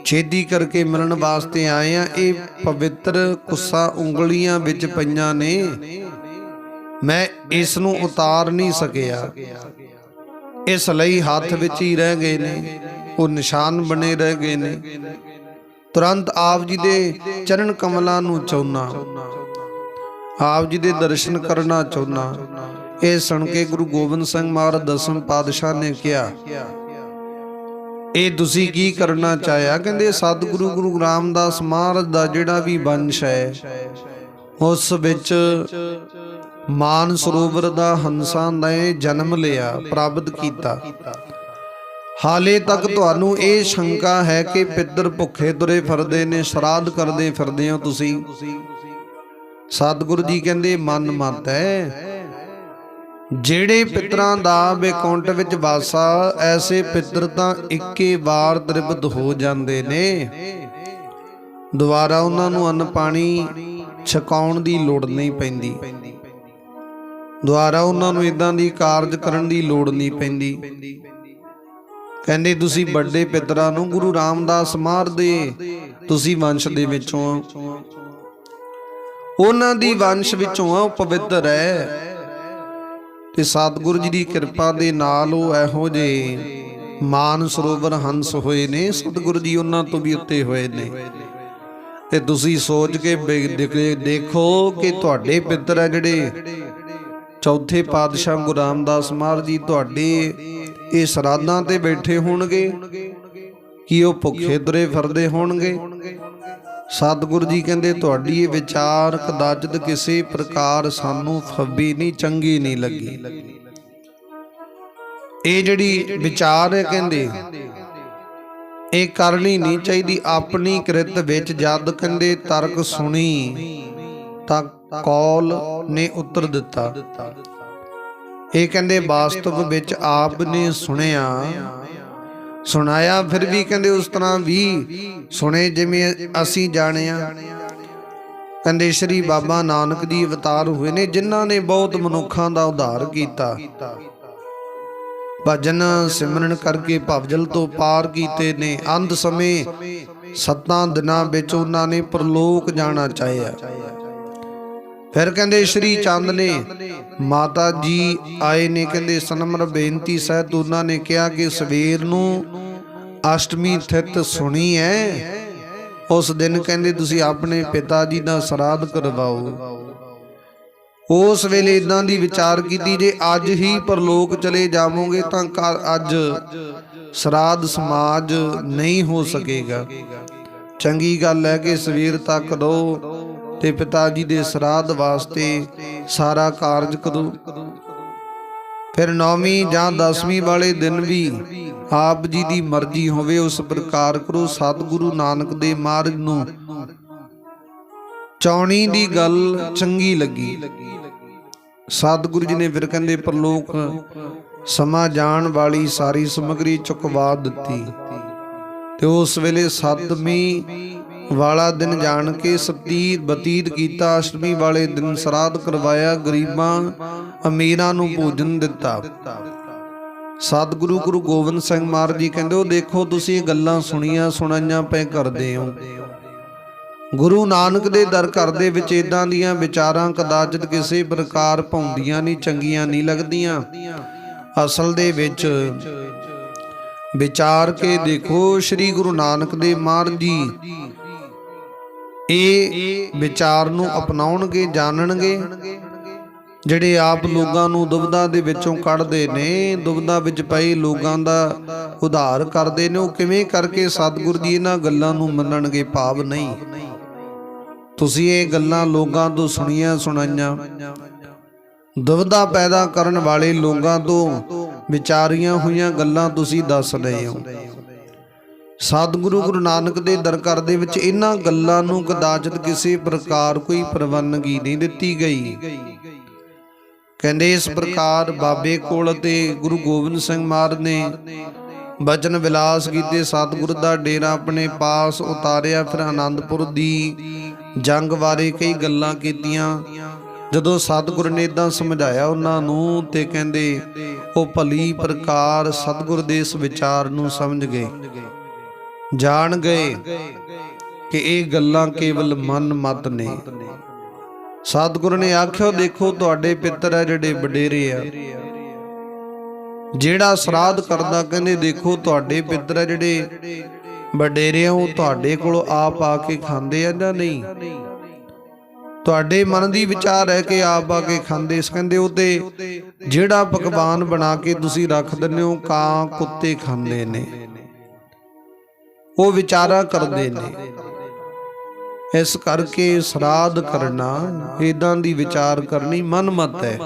ਛੇਦੀ ਕਰਕੇ ਮਿਲਣ ਵਾਸਤੇ ਆਏ ਆ। ਇਹ ਪਵਿੱਤਰ ਕੁੱਸਾ ਉਂਗਲੀਆਂ ਵਿੱਚ ਪਈਆਂ ਨੇ। ਮੈਂ ਇਸ ਨੂੰ ਉਤਾਰ ਨਹੀਂ ਸਕਿਆ। ਇਸ ਲਈ ਹੱਥ ਵਿੱਚ ਹੀ ਰਹਿ ਗਏ ਨੇ। ਉਹ ਨਿਸ਼ਾਨ ਬਣੇ ਰਹਿ ਗਏ ਨੇ। ਤੁਰੰਤ ਆਪ ਜੀ ਦੇ ਚਰਨ ਕਮਲਾਂ ਨੂੰ ਚਾਹੁੰਨਾ ਆਪ ਜੀ ਦੇ ਦਰਸ਼ਨ ਕਰਨਾ ਚਾਹੁੰਨਾ ਇਹ ਸੁਣ ਕੇ ਗੁਰੂ ਗੋਬਿੰਦ ਸਿੰਘ ਮਹਾਰਾਜ ਦਸਮ ਪਾਤਸ਼ਾਹ ਨੇ ਕਿਹਾ, ਇਹ ਤੁਸੀਂ ਕੀ ਕਰਨਾ ਚਾਹਿਆ? ਕਹਿੰਦੇ, ਸਤਿਗੁਰੂ ਗੁਰੂ ਰਾਮਦਾਸ ਮਹਾਰਾਜ ਦਾ ਜਿਹੜਾ ਵੀ ਵੰਸ਼ ਹੈ, ਉਸ ਵਿੱਚ ਮਾਨ ਸਰੋਵਰ ਦਾ ਹੰਸਾਂ ਨੇ ਜਨਮ ਲਿਆ, ਪ੍ਰਾਪਤ ਕੀਤਾ। ਹਾਲੇ ਤੱਕ ਤੁਹਾਨੂੰ ਇਹ ਸ਼ੰਕਾ ਹੈ ਕਿ ਪਿੱਤਰ ਭੁੱਖੇ ਤੁਰੇ ਫਿਰਦੇ ਨੇ, ਸ਼ਰਾਧ ਕਰਦੇ ਫਿਰਦੇ ਹੋ ਤੁਸੀਂ। ਸਤਿਗੁਰੂ ਜੀ ਕਹਿੰਦੇ, ਮਨ ਮਤ ਹੈ। ਜਿਹੜੇ ਪਿਤਰਾਂ ਦਾ ਬੇਕੌਂਟ ਵਿੱਚ ਵਾਸਾ, ਐਸੇ ਪਿਤਰ ਤਾਂ ਇੱਕੇ ਵਾਰ ਤ੍ਰਿਪਤ ਹੋ ਜਾਂਦੇ ਨੇ। ਦੁਬਾਰਾ ਉਹਨਾਂ ਨੂੰ ਅੰਨ ਪਾਣੀ ਛਕਾਉਣ ਦੀ ਲੋੜ ਨਹੀਂ ਪੈਂਦੀ। ਦੁਆਰਾ ਉਹਨਾਂ ਨੂੰ ਇਦਾਂ ਦੀ ਕਾਰਜ ਕਰਨ ਦੀ ਲੋੜ ਨਹੀਂ ਪੈਂਦੀ। ਕਹਿੰਦੇ, ਤੁਸੀਂ ਵੱਡੇ ਪਿਤਰਾਂ ਨੂੰ ਗੁਰੂ ਰਾਮਦਾਸ ਮਾਰਦੇ ਤੁਸੀਂ ਵੰਸ਼ ਦੇ ਵਿੱਚੋਂ ਉਹਨਾਂ ਦੀ ਵੰਸ਼ ਵਿੱਚੋਂ ਆ ਉਹ ਪਵਿੱਤਰ ਹੈ। ਤੇ ਸਤਿਗੁਰੂ ਜੀ ਦੀ ਕਿਰਪਾ ਦੇ ਨਾਲ ਉਹ ਇਹੋ ਜੇ ਮਾਨ ਸਰੋਵਰ ਹੰਸ ਹੋਏ ਨੇ। ਸਤਿਗੁਰੂ ਜੀ ਉਹਨਾਂ ਤੋਂ ਵੀ ਉੱਤੇ ਹੋਏ ਨੇ। ਤੇ ਤੁਸੀਂ ਸੋਚ ਕੇ ਦੇਖੋ ਕਿ ਤੁਹਾਡੇ ਪਿੱਤਰ ਹੈ ਜਿਹੜੇ ਚੌਥੇ ਪਾਤਸ਼ਾਹ ਗੁਰੂ ਰਾਮਦਾਸ ਮਹਾਰਾਜ ਜੀ ਤੁਹਾਡੇ ਇਹ ਸਰਾਧਾਂ ਤੇ ਬੈਠੇ ਹੋਣਗੇ। ਕੀ ਉਹ ਭੁੱਖੇ ਤੁਰੇ ਫਿਰਦੇ ਹੋਣਗੇ? ਸਤਿਗੁਰੂ ਜੀ ਕਹਿੰਦੇ ਤੁਹਾਡੀ ਇਹ ਵਿਚਾਰ ਕਦਾਚਿਤ ਕਿਸੇ ਪ੍ਰਕਾਰ ਸਾਨੂੰ ਫੱਬੀ ਨਹੀਂ ਚੰਗੀ ਨਹੀਂ ਲੱਗੀ। ਇਹ ਜਿਹੜੀ ਵਿਚਾਰ ਹੈ ਕਹਿੰਦੇ ਇਹ ਕਰਨੀ ਨਹੀਂ ਚਾਹੀਦੀ ਆਪਣੀ ਕਿਰਤ ਵਿੱਚ ਜਦ ਕਹਿੰਦੇ ਤਰਕ ਸੁਣੀ। ਤਾਂ ਕੌਲ ਨੇ ਉੱਤਰ ਦਿੱਤਾ। ਇਹ ਕਹਿੰਦੇ, ਵਾਸਤਵ ਵਿੱਚ ਆਪ ਨੇ ਸੁਣਿਆ। ਸੁਣਾਇਆ ਫਿਰ ਵੀ? ਕਹਿੰਦੇ, ਉਸ ਤਰ੍ਹਾਂ ਵੀ ਸੁਣੇ ਜਿਵੇਂ ਅਸੀਂ ਜਾਣਿਆ। ਕਹਿੰਦੇ, ਸ਼੍ਰੀ ਬਾਬਾ ਨਾਨਕ ਦੀ ਅਵਤਾਰ ਹੋਏ ਨੇ, ਜਿਨ੍ਹਾਂ ਨੇ ਬਹੁਤ ਮਨੁੱਖਾਂ ਦਾ ਉਧਾਰ ਕੀਤਾ। ਭਜਨ ਸਿਮਰਨ ਕਰਕੇ ਭਵਜਲ ਤੋਂ ਪਾਰ ਕੀਤੇ ਨੇ। ਅੰਤ ਸਮੇਂ ਸੱਤਾਂ ਦਿਨਾਂ ਵਿੱਚ ਉਹਨਾਂ ਨੇ ਪ੍ਰਲੋਕ ਜਾਣਾ ਚਾਹਿਆ। ਫਿਰ ਕਹਿੰਦੇ ਸ਼੍ਰੀ ਚੰਦ ਨੇ, ਮਾਤਾ ਜੀ ਆਏ ਨੇ, ਕਹਿੰਦੇ ਸਨਮਰ ਬੇਨਤੀ ਸਹਿਤ ਉਹਨਾਂ ਨੇ ਕਿਹਾ ਕਿ ਸਵੇਰ ਨੂੰ ਅਸ਼ਟਮੀ ਥਿਤ ਸੁਣੀ ਹੈ। ਉਸ ਦਿਨ ਕਹਿੰਦੇ ਤੁਸੀਂ ਆਪਣੇ ਪਿਤਾ ਜੀ ਦਾ ਸਰਾਧ ਕਰਵਾਓ। ਉਸ ਵੇਲੇ ਇਦਾਂ ਦੀ ਵਿਚਾਰ ਕੀਤੀ ਜੇ ਅੱਜ ਹੀ ਪਰਲੋਕ ਚਲੇ ਜਾਵੋਗੇ ਤਾਂ ਘਰ ਅੱਜ ਸਰਾਧ ਸਮਾਜ ਨਹੀਂ ਹੋ ਸਕੇਗਾ। ਚੰਗੀ ਗੱਲ ਹੈ ਕਿ ਸਵੇਰ ਤੱਕ ਰਹੋ। ਤੇ ਪਿਤਾ ਜੀ ਦੇ ਸਰਾਧ ਵਾਸਤੇ ਸਾਰਾ ਕਾਰਜ ਕਰੋ। ਫਿਰ ਨੌਵੀਂ ਜਾਂ 10ਵੀਂ ਵਾਲੇ ਦਿਨ ਵੀ ਆਪ ਜੀ ਦੀ ਮਰਜ਼ੀ ਹੋਵੇ, ਉਸ ਪ੍ਰਕਾਰ ਕਰੋ ਸਤਿਗੁਰੂ ਨਾਨਕ ਦੇ ਮਾਰਗ ਨੂੰ। ਚੌਣੀ ਦੀ ਗੱਲ ਚੰਗੀ ਲੱਗੀ। ਸਤਿਗੁਰੂ ਜੀ ਨੇ ਫਿਰ ਕਹਿੰਦੇ, ਪ੍ਰਲੋਕ, ਸਮਾ ਜਾਣ ਵਾਲੀ ਸਾਰੀ ਸਮਗਰੀ ਚੁਕਵਾ ਦਿੱਤੀ। ਤੇ ਉਸ ਵੇਲੇ ਸੱਤਵੀਂ ਵਾਲਾ ਦਿਨ ਜਾਣ ਕੇ ਸਤੀ ਬਤੀਤ ਕੀਤਾ, ਅਸ਼ਟਮੀ ਵਾਲੇ ਦਿਨ ਸਰਾਧ ਕਰਵਾਇਆ, ਗਰੀਬਾਂ ਅਮੀਰਾਂ ਨੂੰ ਭੋਜਨ ਦਿੱਤਾ। ਸਤਿਗੁਰੂ ਗੁਰੂ ਗੋਬਿੰਦ ਸਿੰਘ ਮਹਾਰਾਜ ਜੀ ਕਹਿੰਦੇ, ਉਹ ਦੇਖੋ ਤੁਸੀਂ ਗੱਲਾਂ ਸੁਣੀਆਂ, ਸੁਣਾਈਆਂ ਪਏ ਕਰਦੇ ਹੋ। ਗੁਰੂ ਨਾਨਕ ਦੇ ਦਰ ਘਰ ਦੇ ਵਿੱਚ ਇਦਾਂ ਦੀਆਂ ਵਿਚਾਰਾਂ ਕਦਾਚਿਤ ਕਿਸੇ ਪ੍ਰਕਾਰ ਭੌਂਦੀਆਂ ਨਹੀਂ, ਚੰਗੀਆਂ ਨਹੀਂ ਲੱਗਦੀਆਂ। ਅਸਲ ਦੇ ਵਿੱਚ ਵਿਚਾਰ ਕੇ ਦੇਖੋ, ਸ੍ਰੀ ਗੁਰੂ ਨਾਨਕ ਦੇਵ ਮਹਾਰਾਜ ਜੀ ਇਹ ਵਿਚਾਰ ਨੂੰ ਅਪਣਾਉਣਗੇ, ਜਾਣਨਗੇ। ਜਿਹੜੇ ਆਪ ਲੋਕਾਂ ਨੂੰ ਦੁਬਦਾ ਦੇ ਵਿੱਚੋਂ ਕੱਢਦੇ ਨੇ ਦੁਬਦਾ ਵਿੱਚ ਪਏ ਲੋਕਾਂ ਦਾ ਉਧਾਰ ਕਰਦੇ ਨੇ, ਉਹ ਕਿਵੇਂ ਕਰਕੇ ਸਤਿਗੁਰ ਜੀ ਇਹਨਾਂ ਗੱਲਾਂ ਨੂੰ ਮੰਨਣਗੇ, ਭਾਵ ਨਹੀਂ। ਤੁਸੀਂ ਇਹ ਗੱਲਾਂ ਲੋਕਾਂ ਤੋਂ ਸੁਣੀਆਂ, ਸੁਣਾਈਆਂ। ਦੁਬਦਾ ਪੈਦਾ ਕਰਨ ਵਾਲੇ ਲੋਕਾਂ ਤੋਂ ਵਿਚਾਰੀਆਂ ਹੋਈਆਂ ਗੱਲਾਂ ਤੁਸੀਂ ਦੱਸ ਰਹੇ ਹੋ। ਸਤਿਗੁਰੂ ਗੁਰੂ ਨਾਨਕ ਦੇ ਦਰਕਾਰ ਦੇ ਵਿੱਚ ਇਹਨਾਂ ਗੱਲਾਂ ਨੂੰ ਕਦਾਚਿਤ ਕਿਸੇ ਪ੍ਰਕਾਰ ਕੋਈ ਪ੍ਰਵਾਨਗੀ ਨਹੀਂ ਦਿੱਤੀ ਗਈ। ਕਹਿੰਦੇ ਇਸ ਪ੍ਰਕਾਰ ਬਾਬੇ ਕੋਲ ਤੇ ਗੁਰੂ ਗੋਬਿੰਦ ਸਿੰਘ ਮਹਾਰਾਜ ਨੇ ਬਚਨ ਵਿਲਾਸ ਕੀਤੇ ਸਤਿਗੁਰ ਦਾ ਡੇਰਾ ਆਪਣੇ ਪਾਸ ਉਤਾਰਿਆ ਫਿਰ ਆਨੰਦਪੁਰ ਦੀ ਜੰਗ ਬਾਰੇ ਕਈ ਗੱਲਾਂ ਕੀਤੀਆਂ। ਜਦੋਂ ਸਤਿਗੁਰ ਨੇ ਇਦਾਂ ਸਮਝਾਇਆ ਉਹਨਾਂ ਨੂੰ ਤੇ ਕਹਿੰਦੇ ਉਹ ਭਲੀ ਪ੍ਰਕਾਰ ਸਤਿਗੁਰ ਦੇ ਇਸ ਵਿਚਾਰ ਨੂੰ ਸਮਝ ਗਏ। ਜਾਣ ਗਏ ਕਿ ਇਹ ਗੱਲਾਂ ਕੇਵਲ ਮਨ ਮਤ ਨੇ। ਸਤਿਗੁਰ ਨੇ ਆਖਿਓ ਦੇਖੋ, ਤੁਹਾਡੇ ਪਿੱਤਰ ਆ ਜਿਹੜੇ ਵਡੇਰੇ ਆ। ਜਿਹੜਾ ਸਰਾਧ ਕਰਦਾ, ਕਹਿੰਦੇ, ਦੇਖੋ, ਤੁਹਾਡੇ ਪਿੱਤਰ ਆ ਜਿਹੜੇ ਵਡੇਰੇ ਆ, ਉਹ ਤੁਹਾਡੇ ਕੋਲ ਆਪ ਆ ਕੇ ਖਾਂਦੇ ਆ ਜਾਂ ਨਹੀਂ? ਤੁਹਾਡੇ ਮਨ ਦੀ ਵਿਚਾਰ ਹੈ ਕਿ ਆਪ ਆ ਕੇ ਖਾਂਦੇ ਇਸ ਕਹਿੰਦੇ, ਉਹ ਤੇ ਜਿਹੜਾ ਪਕਵਾਨ ਬਣਾ ਕੇ ਤੁਸੀਂ ਰੱਖ ਦਿੰਦੇ ਹੋ, ਕਾਂ ਕੁੱਤੇ ਖਾਂਦੇ ਨੇ। ਉਹ ਵਿਚਾਰਾ ਕਰਦੇ ਨੇ। ਇਸ ਕਰਕੇ ਸਰਾਧ ਕਰਨਾ ਇਦਾਂ ਦੀ ਵਿਚਾਰ ਕਰਨੀ ਮਨਮਤ ਹੈ।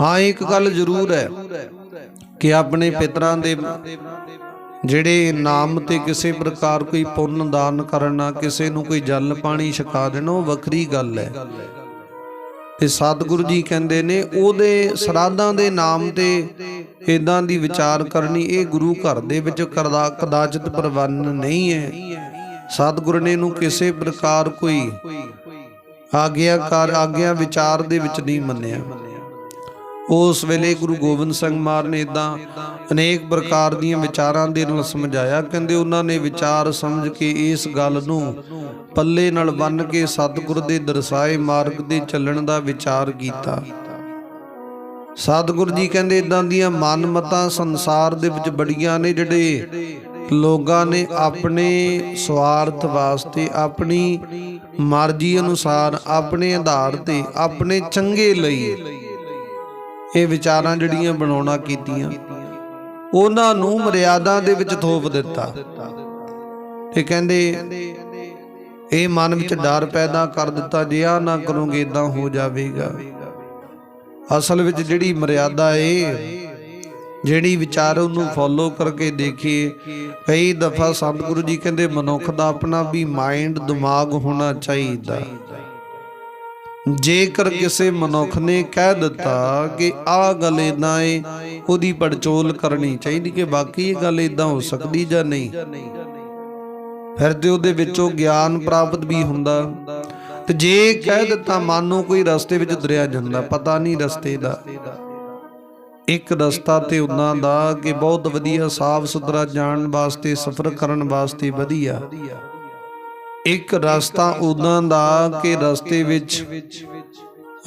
ਹਾਂ, ਇੱਕ ਗੱਲ ਜ਼ਰੂਰ ਹੈ ਕਿ ਆਪਣੇ ਪਿਤਰਾਂ ਦੇ ਜਿਹੜੇ ਨਾਮ ਤੇ ਕਿਸੇ ਪ੍ਰਕਾਰ ਕੋਈ ਪੁੰਨ ਦਾਨ ਕਰਨਾ, ਕਿਸੇ ਨੂੰ ਕੋਈ ਜਲ ਪਾਣੀ ਛਕਾ ਦੇਣਾ, ਉਹ ਵੱਖਰੀ ਗੱਲ ਹੈ। ਤੇ ਸਤਿਗੁਰੂ ਜੀ ਕਹਿੰਦੇ ਨੇ, ਉਹਦੇ ਸਰਾਧਾਂ ਦੇ ਨਾਮ ਤੇ ਇਦਾਂ ਦੀ ਵਿਚਾਰ ਕਰਨੀ ਇਹ ਗੁਰੂ ਘਰ ਦੇ ਵਿੱਚ ਕਰਦਾ, ਕਦਾਚਿਤ ਪ੍ਰਵੰਨ ਨਹੀਂ ਹੈ। ਸਤਿਗੁਰ ਨੇ ਇਹਨੂੰ ਕਿਸੇ ਪ੍ਰਕਾਰ ਕੋਈ ਆਗਿਆਕਾਰ ਆਗਿਆ ਵਿਚਾਰ ਦੇ ਵਿੱਚ ਨਹੀਂ ਮੰਨਿਆ। ਉਸ ਵੇਲੇ ਗੁਰੂ ਗੋਬਿੰਦ ਸਿੰਘ ਮਾਰ ਨੇ ਇਦਾਂ ਅਨੇਕ ਪ੍ਰਕਾਰ ਦੀਆਂ ਵਿਚਾਰਾਂ ਦੇ ਨਾਲ ਸਮਝਾਇਆ। ਕਹਿੰਦੇ ਉਹਨਾਂ ਨੇ ਵਿਚਾਰ ਸਮਝ ਕੇ ਇਸ ਗੱਲ ਨੂੰ ਪੱਲੇ ਨਾਲ ਬੰਨ ਕੇ ਸਤਿਗੁਰ ਦੇ ਦਰਸਾਏ ਮਾਰਗ ਦੇ ਚੱਲਣ ਦਾ ਵਿਚਾਰ ਕੀਤਾ। ਸਤਿਗੁਰ ਜੀ ਕਹਿੰਦੇ ਇਦਾਂ ਦੀਆਂ ਮਨ ਮਤਾਂ ਸੰਸਾਰ ਦੇ ਵਿੱਚ ਬੜੀਆਂ ਨੇ ਜਿਹੜੇ ਲੋਕਾਂ ਨੇ ਆਪਣੇ ਸਵਾਰਥ ਵਾਸਤੇ, ਆਪਣੀ ਮਰਜ਼ੀ ਅਨੁਸਾਰ, ਆਪਣੇ ਆਧਾਰ ਤੇ, ਆਪਣੇ ਚੰਗੇ ਲਈ ਇਹ ਵਿਚਾਰਾਂ ਜਿਹੜੀਆਂ ਬਣਾਉਣਾ ਕੀਤੀਆਂ। ਉਹਨਾਂ ਨੂੰ ਮਰਿਆਦਾ ਦੇ ਵਿੱਚ ਥੋਪ ਦਿੱਤਾ। ਤੇ ਕਹਿੰਦੇ, ਇਹ ਮਨ ਵਿੱਚ ਡਰ ਪੈਦਾ ਕਰ ਦਿੱਤਾ, ਜੇ ਆ ਨਾ ਕਰੋਗੇ ਇਦਾਂ ਹੋ ਜਾਵੇਗਾ। ਅਸਲ ਵਿੱਚ ਜਿਹੜੀ ਮਰਿਆਦਾ ਏ, ਜਿਹੜੀ ਵਿਚਾਰ ਉਹਨੂੰ ਫੋਲੋ ਕਰਕੇ ਦੇਖੀਏ, ਕਈ ਦਫਾ ਸਤਿਗੁਰੂ ਜੀ ਕਹਿੰਦੇ ਮਨੁੱਖ ਦਾ ਆਪਣਾ ਵੀ ਮਾਈਂਡ ਦਿਮਾਗ ਹੋਣਾ ਚਾਹੀਦਾ। ਜੇਕਰ ਕਿਸੇ ਮਨੁੱਖ ਨੇ ਕਹਿ ਦਿੱਤਾ ਕਿ ਆਹ ਗੱਲ ਇਦਾਂ ਏ, ਉਹਦੀ ਪੜਚੋਲ ਕਰਨੀ ਚਾਹੀਦੀ ਕਿ ਬਾਕੀ ਇਹ ਗੱਲ ਇਦਾਂ ਹੋ ਸਕਦੀ ਜਾਂ ਨਹੀਂ। ਫਿਰ ਤੇ ਉਹਦੇ ਵਿੱਚੋਂ ਗਿਆਨ ਪ੍ਰਾਪਤ ਵੀ ਹੁੰਦਾ। ਤੇ ਜੇ ਕਹਿ ਦਿੱਤਾ ਮਨ ਕੋਈ ਰਸਤੇ ਵਿੱਚ ਦਰਿਆ ਜਾਂਦਾ, ਪਤਾ ਨਹੀਂ ਰਸਤੇ ਦਾ। ਇੱਕ ਰਸਤਾ ਤੇ ਉਹਨਾਂ ਦਾ ਕਿ ਬਹੁਤ ਵਧੀਆ ਸਾਫ਼ ਸੁਥਰਾ ਜਾਣ ਵਾਸਤੇ, ਸਫ਼ਰ ਕਰਨ ਵਾਸਤੇ ਵਧੀਆ। ਇੱਕ ਰਸਤਾ ਉਹਨਾਂ ਦਾ ਕਿ ਰਸਤੇ ਵਿੱਚ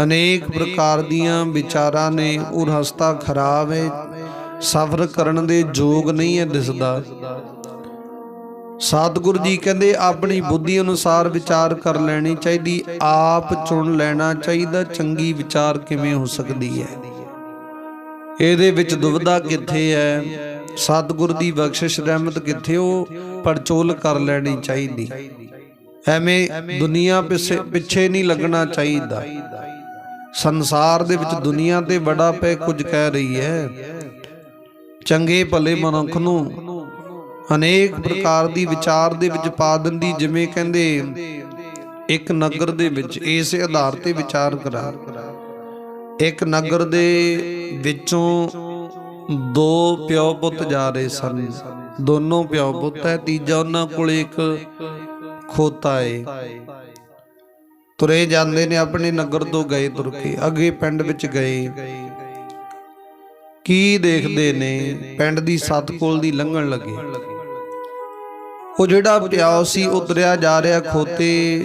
ਅਨੇਕ ਪ੍ਰਕਾਰ ਦੀਆਂ ਵਿਚਾਰਾਂ ਨੇ, ਉਹ ਰਸਤਾ ਖਰਾਬ ਹੈ, ਸਫ਼ਰ ਕਰਨ ਦੇ ਯੋਗ ਨਹੀਂ ਹੈ ਦਿਸਦਾ। ਸਤਿਗੁਰੂ ਜੀ ਕਹਿੰਦੇ, ਆਪਣੀ ਬੁੱਧੀ ਅਨੁਸਾਰ ਵਿਚਾਰ ਕਰ ਲੈਣੀ ਚਾਹੀਦੀ, ਆਪ ਚੁਣ ਲੈਣਾ ਚਾਹੀਦਾ, ਚੰਗੀ ਵਿਚਾਰ ਕਿਵੇਂ ਹੋ ਸਕਦੀ ਹੈ? ਇਹਦੇ ਵਿੱਚ ਦੁਬਿਧਾ ਕਿੱਥੇ ਹੈ? ਸਤਿਗੁਰ ਦੀ ਬਖਸ਼ਿਸ਼ ਰਹਿਮਤ ਕਿੱਥੇ ਉਹ ਪਰਚੋਲ ਕਰ ਲੈਣੀ ਚਾਹੀਦੀ। ਐਵੇਂ ਦੁਨੀਆ ਪਿੱਛੇ ਪਿੱਛੇ ਨਹੀਂ ਲੱਗਣਾ ਚਾਹੀਦਾ। ਸੰਸਾਰ ਦੇ ਵਿੱਚ ਦੁਨੀਆ ਤੇ ਬੜਾ ਪੈ ਕੁਝ ਕਹਿ ਰਹੀ ਹੈ। ਚੰਗੇ ਭਲੇ ਮਨੁੱਖ ਨੂੰ ਅਨੇਕ ਪ੍ਰਕਾਰ ਦੀ ਵਿਚਾਰ ਦੇ ਵਿੱਚ ਪਾ ਦਿੰਦੀ ਜਿਵੇਂ ਕਹਿੰਦੇ ਇੱਕ ਨਗਰ ਦੇ ਵਿੱਚ ਇਸੇ ਆਧਾਰ ਤੇ ਵਿਚਾਰ ਕਰਾ। ਇੱਕ ਨਗਰ ਦੇ ਵਿੱਚੋਂ ਦੋ ਪਿਓ ਪੁੱਤ ਜਾ ਰਹੇ ਸਨ। ਦੋਨੋਂ ਪਿਓ ਪੁੱਤ ਹੈ ਤੀਜਾ ਉਹਨਾਂ ਕੋਲ ਇੱਕ ਖੋਤਾ ਏ। ਤੁਰੇ ਜਾਂਦੇ ਨੇ ਆਪਣੇ ਨਗਰ ਤੋਂ ਗਏ ਤੁਰ ਕੇ ਅੱਗੇ ਪਿੰਡ ਵਿੱਚ ਗਏ। ਕੀ ਦੇਖਦੇ ਨੇ? ਪਿੰਡ ਦੀ ਸੱਤ ਕੋਲ ਦੀ ਲੰਘਣ ਲੱਗੇ। ਉਹ ਜਿਹੜਾ ਪਿਓ ਸੀ ਉਹ ਤੁਰਿਆ ਜਾ ਰਿਹਾ ਖੋਤੇ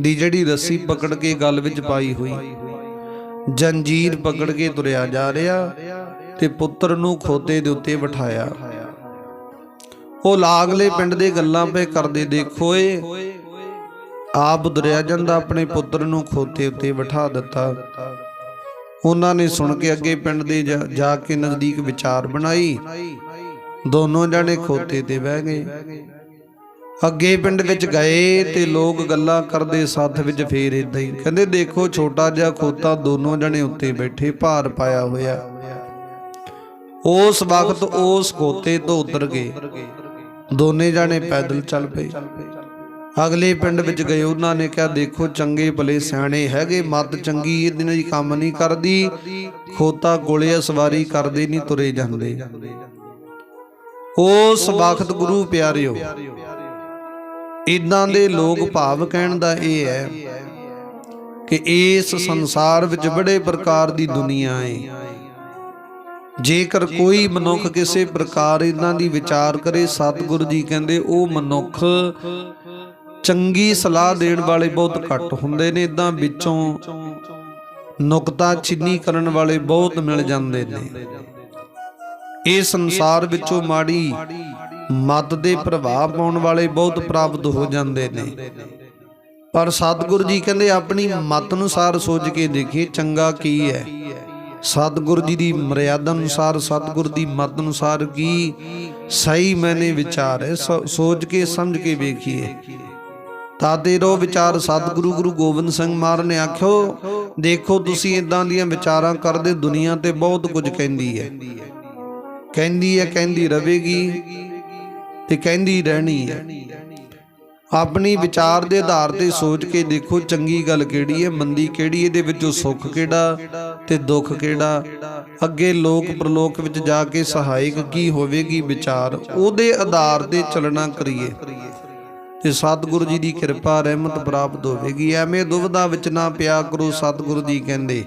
ਦੀ ਜਿਹੜੀ ਰੱਸੀ ਪਕੜ ਕੇ ਗਲ ਵਿੱਚ ਪਾਈ ਹੋਈ। ਜੰਜੀਰ ਪਕੜ ਕੇ ਤੁਰਿਆ ਜਾ ਰਿਹਾ ਤੇ ਪੁੱਤਰ ਨੂੰ ਖੋਤੇ ਦੇ ਉੱਤੇ ਬਿਠਾਇਆ। ਉਹ ਲਾਗਲੇ ਪਿੰਡ ਦੇ ਗੱਲਾਂ ਪੇ ਕਰਦੇ ਦੇਖੋ ਏ। ਆਪ ਦੁਰਿਆ ਜਾਂਦਾ ਆਪਣੇ ਪੁੱਤਰ ਨੂੰ ਖੋਤੇ ਉੱਤੇ ਬਿਠਾ ਦਿੱਤਾ। ਉਹਨਾਂ ਨੇ ਸੁਣ ਕੇ ਅੱਗੇ ਪਿੰਡ ਦੇ ਜਾ- ਜਾ ਕੇ ਨਜ਼ਦੀਕ ਵਿਚਾਰ ਬਣਾਈ। ਦੋਨੋਂ ਜਣੇ ਖੋਤੇ ਤੇ ਬਹਿ ਗਏ। ਅੱਗੇ ਪਿੰਡ ਵਿੱਚ ਗਏ ਤੇ ਲੋਕ ਗੱਲਾਂ ਕਰਦੇ ਸਾਥ ਵਿੱਚ ਫੇਰ ਇਦਾਂ ਹੀ ਕਹਿੰਦੇ, ਦੇਖੋ, ਛੋਟਾ ਜਿਹਾ ਖੋਤਾ ਦੋਨੋਂ ਜਣੇ ਉੱਤੇ ਬੈਠੇ, ਭਾਰ ਪਾਇਆ ਹੋਇਆ। ਉਸ ਵਕਤ ਉਸ ਖੋਤੇ ਤੋਂ ਉਤਰ ਗਏ। ਦੋਨੇ ਜਾਣੇ ਪੈਦਲ ਚੱਲ ਪਏ। ਅਗਲੇ ਪਿੰਡ ਵਿੱਚ ਗਏ। ਉਹਨਾਂ ਨੇ ਕਿਹਾ, ਦੇਖੋ, ਚੰਗੇ ਭਲੇ ਸਿਆਣੇ ਹੈਗੇ, ਮੱਤ ਚੰਗੀ ਇਹ ਦਿਨ ਦੀ ਕੰਮ ਨਹੀਂ ਕਰਦੀ। ਖੋਤਾ ਗੋਲੇ ਸਵਾਰੀ ਕਰਦੇ ਨਹੀਂ, ਤੁਰੇ ਜਾਂਦੇ। ਉਸ ਵਕਤ ਗੁਰੂ ਪਿਆਰਿਓ, ਇਦਾਂ ਦੇ ਲੋਕ ਭਾਵ ਕਹਿਣ ਦਾ ਇਹ ਹੈ ਕਿ ਇਸ ਸੰਸਾਰ ਵਿੱਚ ਬੜੇ ਪ੍ਰਕਾਰ ਦੀ ਦੁਨੀਆ ਹੈ। ਜੇਕਰ ਕੋਈ ਮਨੁੱਖ ਕਿਸੇ ਪ੍ਰਕਾਰ ਇਦਾਂ ਦੀ ਵਿਚਾਰ ਕਰੇ, ਸਤਿਗੁਰੂ ਜੀ ਕਹਿੰਦੇ ਉਹ ਮਨੁੱਖ ਚੰਗੀ ਸਲਾਹ ਦੇਣ ਵਾਲੇ ਬਹੁਤ ਘੱਟ ਹੁੰਦੇ ਨੇ, ਇਦਾਂ ਵਿੱਚੋਂ ਨੁਕਤਾ ਚਿੰਨੀ ਕਰਨ ਵਾਲੇ ਬਹੁਤ ਮਿਲ ਜਾਂਦੇ ਨੇ। ਇਹ ਸੰਸਾਰ ਵਿੱਚੋਂ ਮਾੜੀ ਮਤ ਦੇ ਪ੍ਰਭਾਵ ਪਾਉਣ ਵਾਲੇ ਬਹੁਤ ਪ੍ਰਾਪਤ ਹੋ ਜਾਂਦੇ ਨੇ। ਪਰ ਸਤਿਗੁਰੂ ਜੀ ਕਹਿੰਦੇ, ਆਪਣੀ ਮਤ ਅਨੁਸਾਰ ਸੋਚ ਕੇ ਦੇਖੀਏ ਚੰਗਾ ਕੀ ਹੈ? ਸਤਿਗੁਰੂ ਜੀ ਦੀ ਮਰਿਆਦਾ ਅਨੁਸਾਰ, ਸਤਿਗੁਰ ਦੀ ਮਤ ਅਨੁਸਾਰ ਕੀ ਸਹੀ ਮੈਨੇ ਵਿਚਾਰ ਹੈ? ਸੋਚ ਕੇ, ਸਮਝ ਕੇ ਵੇਖੀਏ। ਤਾਦੇ ਰੋ ਵਿਚਾਰ, ਸਤਿਗੁਰੂ ਗੁਰੂ ਗੋਬਿੰਦ ਸਿੰਘ ਮਹਾਰਾਜ ਨੇ ਆਖਿਓ, ਦੇਖੋ ਤੁਸੀਂ ਇਦਾਂ ਦੀਆਂ ਵਿਚਾਰਾਂ ਕਰਦੇ, ਦੁਨੀਆ ਤੇ ਬਹੁਤ ਕੁਝ ਕਹਿੰਦੀ ਹੈ। ਕਹਿੰਦੀ ਹੈ, ਕਹਿੰਦੀ ਰਵੇਗੀ ਤੇ ਕਹਿੰਦੀ ਰਹਿਣੀ ਹੈ। ਆਪਣੀ ਵਿਚਾਰ ਦੇ ਆਧਾਰ ਤੇ ਸੋਚ ਕੇ ਦੇਖੋ ਚੰਗੀ ਗੱਲ ਕਿਹੜੀ ਹੈ, ਮੰਦੀ ਕਿਹੜੀ, ਇਹਦੇ ਵਿੱਚੋਂ ਸੁੱਖ ਕਿਹੜਾ ਤੇ ਦੁੱਖ ਕਿਹੜਾ। ਅੱਗੇ ਲੋਕ ਪ੍ਰਲੋਕ ਵਿੱਚ ਜਾ ਕੇ ਸਹਾਇਕ ਕੀ ਹੋਵੇਗੀ ਵਿਚਾਰ, ਉਹਦੇ ਆਧਾਰ ਤੇ ਚੱਲਣਾ ਕਰੀਏ। ਤੇ ਸਤਿਗੁਰੂ ਜੀ ਦੀ ਕਿਰਪਾ ਰਹਿਮਤ ਪ੍ਰਾਪਤ ਹੋਵੇਗੀ। ਐਵੇਂ ਦੁਬਦਾ ਵਿੱਚ ਨਾ ਪਿਆ ਕਰੋ, ਸਤਿਗੁਰੂ ਜੀ ਕਹਿੰਦੇ।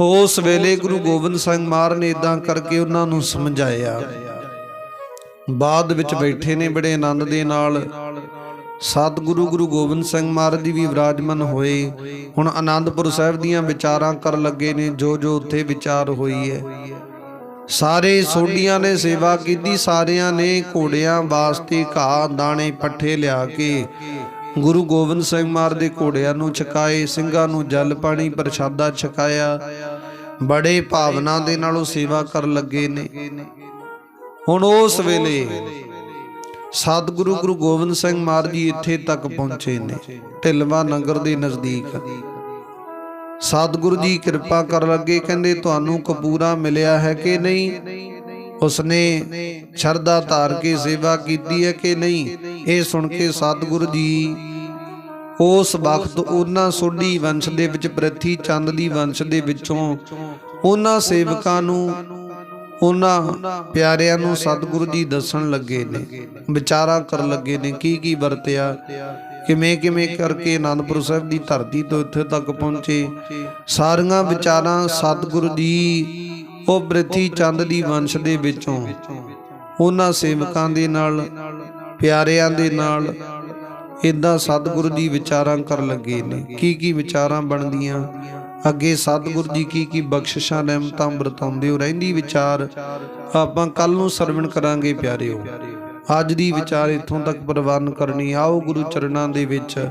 ਉਸ ਵੇਲੇ ਗੁਰੂ ਗੋਬਿੰਦ ਸਿੰਘ ਮਾਰ ਨੇ ਇਦਾਂ ਕਰਕੇ ਉਹਨਾਂ ਨੂੰ ਸਮਝਾਇਆ। ਬਾਅਦ ਵਿੱਚ ਬੈਠੇ ਨੇ ਬੜੇ ਆਨੰਦ ਦੇ ਨਾਲ। ਸਤਿਗੁਰੂ ਗੁਰੂ ਗੋਬਿੰਦ ਸਿੰਘ ਮਹਾਰਾਜ ਜੀ ਵੀ ਵਿਰਾਜਮਨ ਹੋਏ। ਹੁਣ ਆਨੰਦਪੁਰ ਸਾਹਿਬ ਦੀਆਂ ਵਿਚਾਰਾਂ ਕਰਨ ਲੱਗੇ ਨੇ ਜੋ ਜੋ ਉੱਥੇ ਵਿਚਾਰ ਹੋਈ ਹੈ। ਸਾਰੇ ਸੋਢੀਆਂ ਨੇ ਸੇਵਾ ਕੀਤੀ, ਸਾਰਿਆਂ ਨੇ ਘੋੜਿਆਂ ਵਾਸਤੇ ਘਾਹ, ਦਾਣੇ, ਪੱਠੇ ਲਿਆ ਕੇ ਗੁਰੂ ਗੋਬਿੰਦ ਸਿੰਘ ਮਹਾਰਾਜ ਦੇ ਘੋੜਿਆਂ ਨੂੰ ਛਕਾਏ, ਸਿੰਘਾਂ ਨੂੰ ਜਲ ਪਾਣੀ ਪ੍ਰਸ਼ਾਦਾ ਛਕਾਇਆ। ਬੜੇ ਭਾਵਨਾ ਦੇ ਨਾਲ ਉਹ ਸੇਵਾ ਕਰਨ ਲੱਗੇ ਨੇ। ਹੁਣ ਉਸ ਵੇਲੇ ਸਤਿਗੁਰੂ ਗੁਰੂ ਗੋਬਿੰਦ ਸਿੰਘ ਮਹਾਰਾਜ ਜੀ ਇੱਥੇ ਤੱਕ ਪਹੁੰਚੇ ਨੇ, ਢਿਲਵਾ ਨਗਰ ਦੇ ਨਜ਼ਦੀਕ। ਸਤਿਗੁਰੂ ਜੀ ਕਿਰਪਾ ਕਰਨ ਲੱਗੇ, ਕਹਿੰਦੇ, ਤੁਹਾਨੂੰ ਕਪੂਰਾ ਮਿਲਿਆ ਹੈ ਕਿ ਨਹੀਂ? ਉਸਨੇ ਸ਼ਰਧਾ ਧਾਰ ਕੇ ਸੇਵਾ ਕੀਤੀ ਹੈ ਕਿ ਨਹੀਂ? ਇਹ ਸੁਣ ਕੇ ਸਤਿਗੁਰੂ ਜੀ ਉਸ ਵਕਤ ਉਹਨਾਂ ਸੋਢੀ ਵੰਸ਼ ਦੇ ਵਿੱਚ, ਪ੍ਰਥੀ ਚੰਦ ਦੀ ਵੰਸ਼ ਦੇ ਵਿੱਚੋਂ ਉਹਨਾਂ ਸੇਵਕਾਂ ਨੂੰ, ਉਹਨਾਂ ਪਿਆਰਿਆਂ ਨੂੰ ਸਤਿਗੁਰੂ ਜੀ ਦੱਸਣ ਲੱਗੇ ਨੇ, ਵਿਚਾਰਾ ਕਰਨ ਲੱਗੇ ਨੇ, ਕੀ ਕੀ ਵਰਤਿਆ, ਕਿਵੇਂ ਕਿਵੇਂ ਕਰਕੇ ਆਨੰਦਪੁਰ ਸਾਹਿਬ ਦੀ ਧਰਤੀ ਤੋਂ ਇੱਥੇ ਤੱਕ ਪਹੁੰਚੇ। ਸਾਰੀਆਂ ਵਿਚਾਰਾਂ ਸਤਿਗੁਰੂ ਜੀ ਉਹ ਬ੍ਰਿਥੀ ਚੰਦ ਦੀ ਵੰਸ਼ ਦੇ ਵਿੱਚੋਂ। ਉਹਨਾਂ ਸੇਵਕਾਂ ਦੇ ਨਾਲ, ਪਿਆਰਿਆਂ ਦੇ ਨਾਲ ਇਦਾਂ ਸਤਿਗੁਰੂ ਜੀ ਵਿਚਾਰਾਂ ਕਰਨ ਲੱਗੇ ਨੇ। ਕੀ ਕੀ ਵਿਚਾਰਾਂ ਬਣਦੀਆਂ? ਅੱਗੇ ਸਤਿਗੁਰੂ ਜੀ ਕੀ ਕੀ ਬਖਸ਼ਿਸ਼ਾਂ, ਰਹਿਮਤਾਂ, ਵਰਤਾਉਂਦੇ ਹੋ? ਰਹਿੰਦੀ ਵਿਚਾਰ ਆਪਾਂ ਕੱਲ ਨੂੰ ਸਰਵਣ ਕਰਾਂਗੇ ਪਿਆਰਿਓ। ਅੱਜ ਦੀ ਵਿਚਾਰ ਇੱਥੋਂ ਤੱਕ ਪ੍ਰਵਾਨ ਕਰਨੀ ਆਓ ਗੁਰੂ ਚਰਨਾਂ ਦੇ ਵਿੱਚ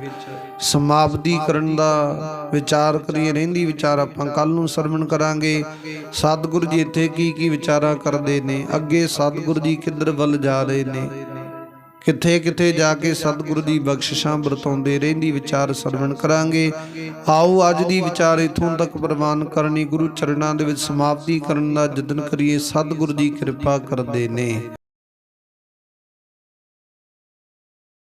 ਸਮਾਪਤੀ ਕਰਨ ਦਾ ਵਿਚਾਰ ਕਰੀਏ, ਰਹਿੰਦੀ ਵਿਚਾਰ ਆਪਾਂ ਕੱਲ ਨੂੰ ਸਰਵਣ ਕਰਾਂਗੇ। ਸਤਿਗੁਰੂ ਜੀ ਇੱਥੇ ਕੀ ਕੀ ਵਿਚਾਰਾਂ ਕਰਦੇ ਨੇ? ਅੱਗੇ ਸਤਿਗੁਰੂ ਜੀ ਕਿੱਧਰ ਵੱਲ ਜਾ ਰਹੇ ਨੇ? ਕਿੱਥੇ ਕਿੱਥੇ ਜਾ ਕੇ ਸਤਿਗੁਰੂ ਦੀ ਬਖਸ਼ਿਸ਼ਾਂ ਵਰਤਾਉਂਦੇ? ਰਹਿੰਦੀ ਵਿਚਾਰ ਸਰਵਣ ਕਰਾਂਗੇ। ਆਓ ਅੱਜ ਦੀ ਵਿਚਾਰ ਇਥੋਂ ਤੱਕ ਪ੍ਰਵਾਨ ਕਰਨੀ, ਗੁਰੂ ਚਰਨਾਂ ਦੇ ਵਿੱਚ ਸਮਾਪਤੀ ਕਰਨ ਦਾ ਯਤਨ ਕਰੀਏ। ਸਤਿਗੁਰੂ ਦੀ ਕਿਰਪਾ ਕਰਦੇ ਨੇ।